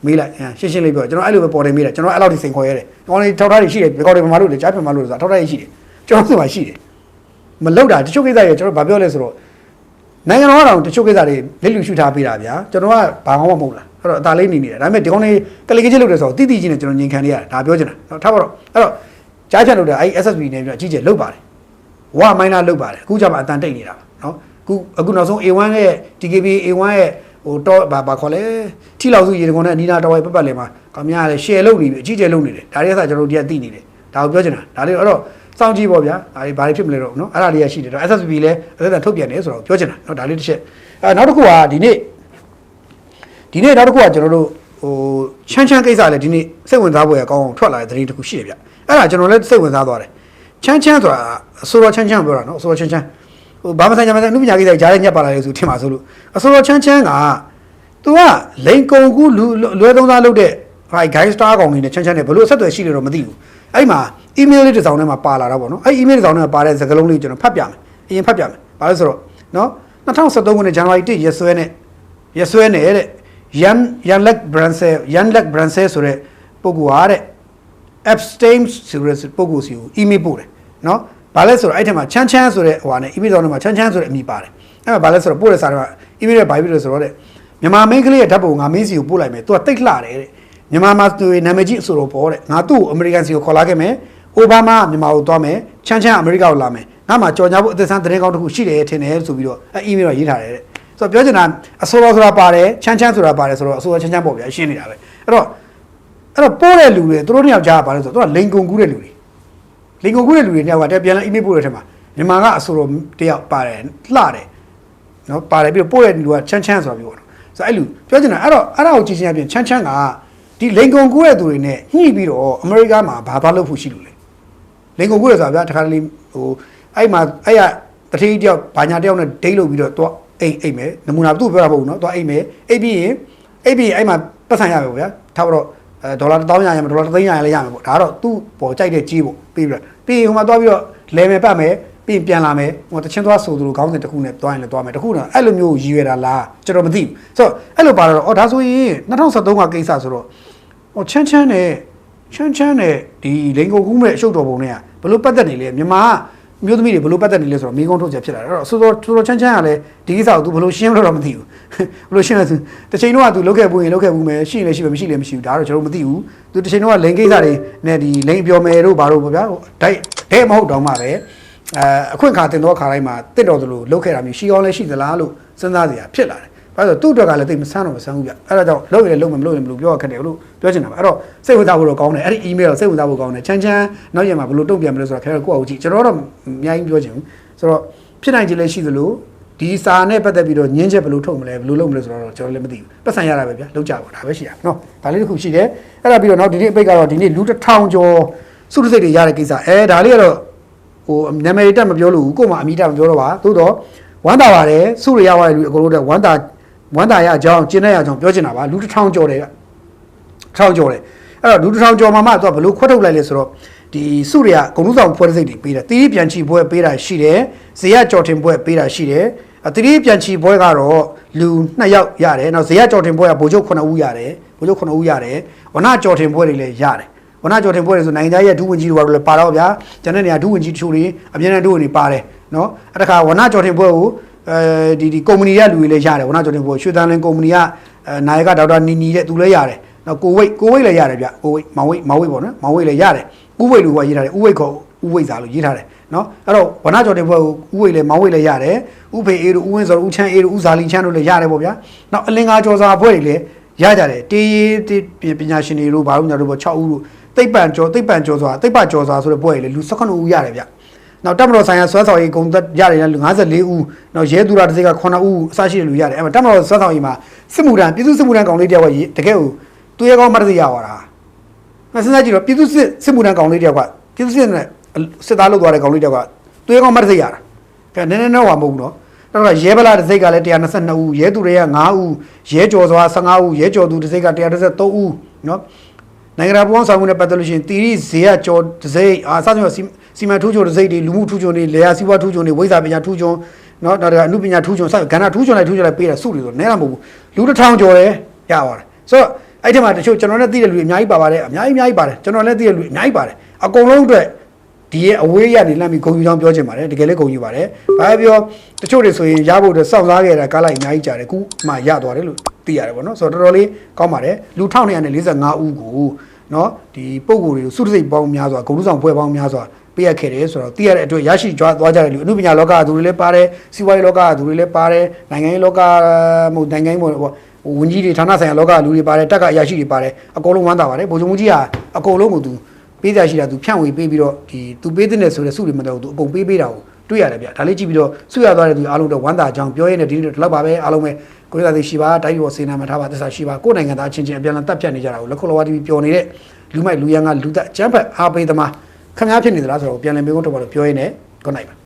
မေးလိုက်ရှင်းရှင်းလေးပြောကျွန်တော်အဲ့လိုပဲပေါ်တယ်မေးတယ်ကျွန်တော်အဲ့လောက်ထိစိန်ခေါ်ရတယ်။ကောင်းလေးထောက်ထားတွေရှိတယ်ဒီကောင်းတွေဘာလို့လဲကြားပြမလို့လဲဆိုတော့ထောက်ထားတွေရှိတယ်ကျွန်တော်စီမှာရှိတယ်။မလောက်တာတချို့ကိစ္စတွေကျွန်တော်ဗာပြောလဲဆိုတော့နိုင်ငံတော်ကတော့တချို့ကိစ္စတွေလက်လူရှုထားပေးတာဗျာကျွန်တော်ကဘာမှမဟုတ်လားအဲ့တော့အသာလေးနေနေတယ်ဒါပေမဲ့ဒီကောင်းလေးကလေးကချင်းလုပ်တယ်ဆိုတော့တိတိချင်းနဲ့ကျွန်တော်ညင်ခံနေရတယ်ဒါပြောချင်တာနော်ထားပါတော့အဲ့တော့ကြားချန်လုပ်တယ်အဲ့ SSB နဲ့ပြီးတော့အကြီးကျယ်လုပ်ပါတယ်ဝါမိုင်းနာလုပ်ပါတယ်အခုကျမှအတန်တိတ်နေတာပါနော်အခုအခုနောက်ဆုံး A1 ရဲ့ TKB A1 ရဲ့ ဟိုတော့ဘာဘာခေါ်လဲထီလောက်စုရေတကုံနဲ့နီနာတော်ဝဲပတ်ပတ်လည်မှာကမရလဲ share လုပ်နေပြီအကြီးကျယ်လုပ်နေတယ်ဒါတွေကကျွန်တော်တို့ဒီကသိနေတယ်ဒါကိုပြောချင်တာဒါလေးအဲ့တော့စောင့်ကြည့်ပေါ့ဗျာဒါတွေဘာတွေဖြစ်မလဲတော့နော်အဲ့ဒါလေးရရှိတယ်တော့ SSB လဲအသက်ထုတ်ပြန်တယ်ဆိုတော့ပြောချင်တာနော်ဒါလေးတစ်ချက်အဲနောက်တစ်ခုကဒီနေ့ဒီနေ့နောက်တစ်ခုကကျွန်တော်တို့ဟိုချမ်းချမ်းကိစ္စလည်းဒီနေ့စိတ်ဝင်စားဖို့ရကောင်းအောင်ထွက်လာတဲ့သတင်းတစ်ခုရှိတယ်ဗျအဲ့ဒါကျွန်တော်လည်းစိတ်ဝင်စားသွားတယ်ချမ်းချမ်းဆိုတာအစိုးရချမ်းချမ်းပြောတာနော်အစိုးရချမ်းချမ်း ဟိုဘာမဆိုင်ကြမဆိုင်အမှုပညာကိစ္စကြားရညက်ပါလာလေဆိုထင်ပါဆိုလို့အစိုးရချမ်းချမ်းက तू ကလိန်ကုံကူလွယ်သုံးစားလုပ်တဲ့ဟို guide star ကောင်လေးနဲ့ချမ်းချမ်းနဲ့ဘလို့ဆက်သွယ်ရှိတယ်တော့မသိဘူးအဲ့ဒီမှာ email လေးတစ်စောင်ထဲမှာပါလာတာပေါ့နော်အဲ့ email တစ်စောင်ထဲမှာပါတဲ့စကားလုံးလေးကျွန်တော်ဖတ်ပြမယ်အရင်ဖတ်ပြမယ်ဘာလို့ဆိုတော့နော်2013ခုနှစ်ဇန်နဝါရီ1ရက်စွဲနဲ့ရက်စွဲနဲ့တဲ့ Yan Yanlek Branse Yanlek Branse ဆိုတဲ့ပုဂ္ဂိုလ်ဟာတဲ့ abstain ဆိုတဲ့ပုဂ္ဂိုလ်စီကို email ပို့တယ်နော် ဘာလဲဆိုတော့အဲ့ထက်မှာချမ်းချမ်းဆိုတဲ့ဟိုဟာနဲ့ email တောင်းထဲမှာချမ်းချမ်းဆိုတဲ့အမည်ပါတယ်အဲ့မှာဘာလဲဆိုတော့ပို့တဲ့စာထဲမှာ email ရဲ့ဘာဖြစ်လို့ဆိုတော့တဲ့မြန်မာမိန်းကလေးရဲ့ဓာတ်ပုံငါမင်းစီကိုပို့လိုက်မယ်သူကတိတ်လှတယ်တဲ့မြန်မာမှာသူနာမည်ကြီးအဆိုတော်ပေါ်တဲ့ငါသူ့ကိုအမေရိကန်စီကိုခေါ်လာခဲ့မယ်အိုဘားမားကမြန်မာကိုသွားမယ်ချမ်းချမ်းအမေရိကကိုလာမယ်ငါမှကြော်ညာဖို့အသက်ဆန်းသတင်းကောင်းတစ်ခုရှိတယ်ထင်တယ်ဆိုပြီးတော့အဲ email တော့ရေးထားတယ်တဲ့ဆိုတော့ပြောချင်တာအဆိုတော်ဆိုတာပါတယ်ချမ်းချမ်းဆိုတာပါတယ်ဆိုတော့အဆိုတော်ချမ်းချမ်းပေါ့ဗျာရှင်းနေတာပဲအဲ့တော့အဲ့တော့ပို့တဲ့လူတွေသူတို့နှစ်ယောက်ကြားကပါလဲဆိုတော့သူကလိန်ကုံကူးတဲ့လူတွေ လင်ကုန်ကူးတဲ့လူတွေနှစ်ယောက်ကတည်းပြန်လာ email ပို့တဲ့ထက်မှာမြန်မာကအဆိုတော်တယောက်ပါတယ်လှတယ်နော်ပါတယ်ပြီးတော့ပို့တဲ့လူကချမ်းချမ်းဆိုတာပြောတော့ဆိုတော့အဲ့လူပြောချင်တာအဲ့တော့အဲ့ဒါကိုကြည့်ချင်းအပြင်ချမ်းချမ်းကဒီလင်ကုန်ကူးတဲ့သူတွေနဲ့ညှိပြီးတော့အမေရိကမှာဘာသွားလုပ်ဖို့ရှိလို့လဲလင်ကုန်ကူးရဆိုတာဗျာတခါတလေဟိုအဲ့မှာအဲ့ရတတိတယောက်ဘာညာတယောက်နဲ့ဒိတ်လုပ်ပြီးတော့တော့အိတ်အိတ်မယ်နမူနာသူ့ပြောတာမဟုတ်ဘူးနော်တော့အိတ်မယ်အိတ်ပြီးရင်အိတ်ပြီးရင်အဲ့မှာပတ်ဆံရပဲဗျာထားတော့ အဲဒေါ်လာ1000ရရမယ်ဒေါ်လာ3000ရရလည်းရမယ်ပေါ့ဒါကတော့သူ့ပေါ်ကြိုက်တဲ့ကြီးပေါ့ပြီးပြီးတော့ပြီးရင်ဟိုမှာသွားပြီးတော့လဲမယ်ပတ်မယ်ပြီးရင်ပြန်လာမယ်ဟိုတချင်းသွားဆိုသူလိုခေါင်းစဉ်တစ်ခုနဲ့သွားရင်လည်းသွားမယ်တစ်ခုတော့အဲ့လိုမျိုးရည်ရွယ်တာလားကျွန်တော်မသိဘူးဆိုတော့အဲ့လိုပါတော့အော်ဒါဆိုရင်2013ကကိစ္စဆိုတော့ဟိုချမ်းချမ်းနဲ့ချမ်းချမ်းနဲ့ဒီလိန်ကုန်ကူးမဲ့အရှုပ်တော်ပုံနဲ့ကဘလို့ပတ်သက်နေလဲမြန်မာက မျိုးသမီးတွေဘလို့ပတ်သက်နေလဲဆိုတော့မိကုန်းထုတ်ချက်ဖြစ်လာတယ်အဲ့တော့ဆိုတော့ဆိုတော့ချမ်းချမ်းကလည်းဒီကိစ္စကို तू ဘလို့ရှင်းလို့တော့မသိဘူးဘလို့ရှင်းလဲဆိုတစ်ချိန်တော့က तू လုတ်ခဲ့ဘူးရင်လုတ်ခဲ့ဘူးမယ်ရှိရင်လည်းရှိပဲမရှိလည်းမရှိဘူးဒါတော့ကျွန်တော်မသိဘူး तू တစ်ချိန်တော့ကလိန်ကိစ္စတွေနဲ့ဒီလိန်အပြော်မယ်တို့ဘာတို့ပေါ့ဗျာဟိုဒိုက်ဒဲမဟုတ်တော့မှပဲအဲအခွင့်ခါတင်တော့ခါတိုင်းမှာတစ်တော်သလိုလုတ်ခဲ့တာမျိုးရှိအောင်လည်းရှိသလားလို့စဉ်းစားစရာဖြစ်လာတယ် ဘာလို့လဲသူ့အတွက်ကလည်းသိမဆန်းတော့မဆန်းဘူးဗျအဲ့ဒါကြောင့်လုတ်ရင်လည်းလုတ်မယ်မလုတ်ရင်မလုတ်ပြောရခက်တယ်လို့ပြောချင်တာပါအဲ့တော့စိတ်ဝင်စားဖို့တော့ကောင်းတယ်အဲ့ဒီ email တော့စိတ်ဝင်စားဖို့ကောင်းတယ်ချမ်းချမ်းနောက်ရက်မှာဘယ်လိုတုံ့ပြန်မလဲဆိုတာခင်ဗျားကိုယ့်အကူကြည့်ကျွန်တော်တော့အများကြီးပြောချင်ဘူးဆိုတော့ဖြစ်နိုင်ခြေလည်းရှိသလိုဒီစာနဲ့ပတ်သက်ပြီးတော့ညင်းချက်ဘယ်လိုထုတ်မလဲဘယ်လိုလုပ်မလဲဆိုတော့ကျွန်တော်လည်းမသိဘူးပတ်စံရတာပဲဗျာလောက်ကြပါဒါပဲရှိရနော်ဒါလေးတစ်ခုရှိတယ်အဲ့ဒါပြီးတော့နောက်ဒီနေ့အပိတ်ကတော့ဒီနေ့လူတစ်ထောင်ကျော်စုတစိတ်တွေရတဲ့ကိစ္စအဲဒါလေးကတော့ဟိုနာမည်တက်မပြောလို့ဘူးကို့မှာအမိတက်မပြောတော့ပါသို့တော့ဝမ်းသာပါတယ်စုရရရတဲ့လူအကုန်လုံးတက်ဝမ်းသာ ဝမ်းသာရအကြောင်းကျင်းတဲ့ရအကြောင်းပြောချင်တာပါလူတစ်ထောင်ကျော်တယ်ဗျထောင်ကျော်တယ်အဲ့တော့လူတစ်ထောင်ကျော်မှာမှသူကဘယ်လိုခွဲထုတ်လိုက်လဲဆိုတော့ဒီစုရရဂုံလူဆောင်ဖွဲ့စိတ်တွေပေးတယ်တီးပြန်ချီပွဲပေးတာရှိတယ်ဇေယကြော်တင်ပွဲပေးတာရှိတယ်အတီးပြန်ချီပွဲကတော့လူ2ယောက်ရတယ်နောက်ဇေယကြော်တင်ပွဲကဗိုလ်ချုပ်9ဦးရတယ်ဗိုလ်ချုပ်9ဦးရတယ်ဝနကြော်တင်ပွဲတွေလည်းရတယ်ဝနကြော်တင်ပွဲတွေဆိုနိုင်ငံသားရဲ့ဒုဝန်ကြီးတွေဘာလို့လဲပါတော့ဗျာကျန်တဲ့နေရာဒုဝန်ကြီးတချို့တွေအမြဲတမ်းဒုဝန်ကြီးပါတယ်နော်အဲ့ဒါခါဝနကြော်တင်ပွဲကို အဲဒီဒီကုမ္ပဏီရဲ့လူတွေလည်းရတယ်ဝနကြော်တင်ပွဲရွှေတန်းလင်းကုမ္ပဏီကအဲနာယကဒေါက်တာနီနီတဲ့သူလည်းရတယ်နော်ကိုဝိတ်ကိုဝိတ်လည်းရတယ်ဗျကိုဝိတ်မောင်ဝိတ်မောင်ဝိတ်ပေါ့နော်မောင်ဝိတ်လည်းရတယ်ဥဝိတ်လူကရေးထားတယ်ဥဝိတ်ခေါ်ဥဝိတ်စာလို့ရေးထားတယ်နော်အဲ့တော့ဝနကြော်တင်ပွဲကိုဥဝိတ်လည်းမောင်ဝိတ်လည်းရတယ်ဥဖေအေးတို့ဥဝင်းစောတို့ဥချမ်းအေးတို့ဥဇာလီချမ်းတို့လည်းရတယ်ပေါ့ဗျာနောက်အလင်္ကာကျော်စာအဖွဲ့တွေလည်းရကြတယ်တေးရေးပညာရှင်တွေတို့ဘာလို့ညာတို့ပေါ့6ဦးတို့သိပ္ပံကျော်သိပ္ပံကျော်စွာသိပ္ပကျော်စွာဆိုတဲ့ပွဲတွေလေလူ18ဦးရတယ်ဗျ နောက်တပ်မတော်ဆိုင်ရာဆွဲဆောင်ရေးဂုံသက်ရတယ်လူ54ဦးနောက်ရဲသူရတစ်စိက9ဦးအစရှိတဲ့လူရတယ်အဲ့မှာတပ်မတော်ဆွဲဆောင်ရေးမှာစစ်မှုထမ်းပြည်သူစစ်မှုထမ်းကောင်လေးတယောက်ကတကယ်ကိုသူရဲကောင်းမတ်တရရပါတာမစဉ်းစားကြည့်တော့ပြည်သူစစ်စစ်မှုထမ်းကောင်လေးတယောက်ကပြည်သူစစ်နဲ့စစ်သားလုပ်သွားတဲ့ကောင်လေးတယောက်ကသူရဲကောင်းမတ်တရရတာကဲနည်းနည်းတော့မဟုတ်ဘူးနော်တော့ရဲဗလာတစ်စိတ်ကလည်း122ဦးရဲသူတွေက9ဦးရဲကျော်စွာ15ဦးရဲကျော်သူတစ်စိတ်က133ဦးနော်နိုင်ငံတော်ပေါ်ဆောင်မှုနဲ့ပတ်သက်လို့ရှိရင်တီရီဇေယကျော်တစ်စိတ်အာစသဖြင့် စီမံထူးချွန်တစ်စိတ်တွေလူမှုထူးချွန်တွေလေယာစီးပွားထူးချွန်တွေဝိဇ္ဇာပညာထူးချွန်နော်ဒါကအမှုပညာထူးချွန်စကဏ္ဍထူးချွန်လိုက်ထူးချွန်လိုက်ပေးတာစုတွေဆိုနဲတာမဟုတ်ဘူးလူတစ်ထောင်ကျော်တယ်ရပါတယ်ဆိုတော့အဲ့ဒီမှာတချို့ကျွန်တော်လည်းသိတဲ့လူတွေအများကြီးပါပါတယ်အများကြီးအများကြီးပါတယ်ကျွန်တော်လည်းသိတဲ့လူအများကြီးပါတယ်အကုန်လုံးအတွက်ဒီရဲ့အဝေးရနေလမ်းပြီးဂုံယူချောင်းပြောချင်ပါတယ်တကယ်လည်းဂုံယူပါတယ်ဘာပဲပြောတချို့တွေဆိုရင်ရဖို့အတွက်စောင့်စားခဲ့တာကားလိုက်အများကြီးကြာတယ်ခုမှရသွားတယ်လို့သိရတယ်ပေါ့နော်ဆိုတော့တော်တော်လေးကောင်းပါတယ်လူ1245ဦးကိုနော်ဒီပုံကိုယ်တွေကိုစုတစိတ်ပေါင်းများစွာဂုံလူဆောင်ဖွဲ့ပေါင်းများစွာ ပေးရခဲ့တယ်ဆိုတော့သိရတဲ့အတွက်ရရှိကြွားသွားကြတယ်လူအမှုပညာလောကသူတွေလည်းပါတယ်စီးပွားရေးလောကသူတွေလည်းပါတယ်နိုင်ငံရေးလောကမဟုတ်နိုင်ငံရေးမဟုတ်ဝန်ကြီးတွေဌာနဆိုင်ရာလောကလူတွေပါတယ်တက်ကအရာရှိတွေပါတယ်အကုန်လုံးဝမ်းသာပါတယ်ဗိုလ်ချုပ်မှုကြီးဟာအကုန်လုံးကိုသူပေးကြရှိတာသူဖြန့်ဝေပေးပြီးတော့ဒီသူပေးတဲ့ဆိုတဲ့စုတွေမတော့သူအကုန်ပေးပေးတာကိုတွေ့ရတယ်ဗျဒါလေးကြည့်ပြီးတော့စုရသွားတဲ့သူအားလုံးတော့ဝမ်းသာကြောင်းပြောရင်းနဲ့ဒီနေ့တော့ဒီလောက်ပါပဲအားလုံးပဲကိုယ်ရသည်ရှိပါတိုက်ရောစေနာမှာထားပါသစ္စာရှိပါကိုယ်နိုင်ငံသားအချင်းချင်းအပြန်အလှန်တပ်ဖြတ်နေကြတာကိုလက်ခုလောဝါတီပျော်နေတဲ့လူမိုက်လူရန်ကလူသက်အကျန်းဖက်အားပေးသမား ခမားဖြစ်နေသလားဆိုတော့ပြန်လည်မေးခွန်းထုတ်ပါလို့ပြောရင်းနဲ့ good night ပါ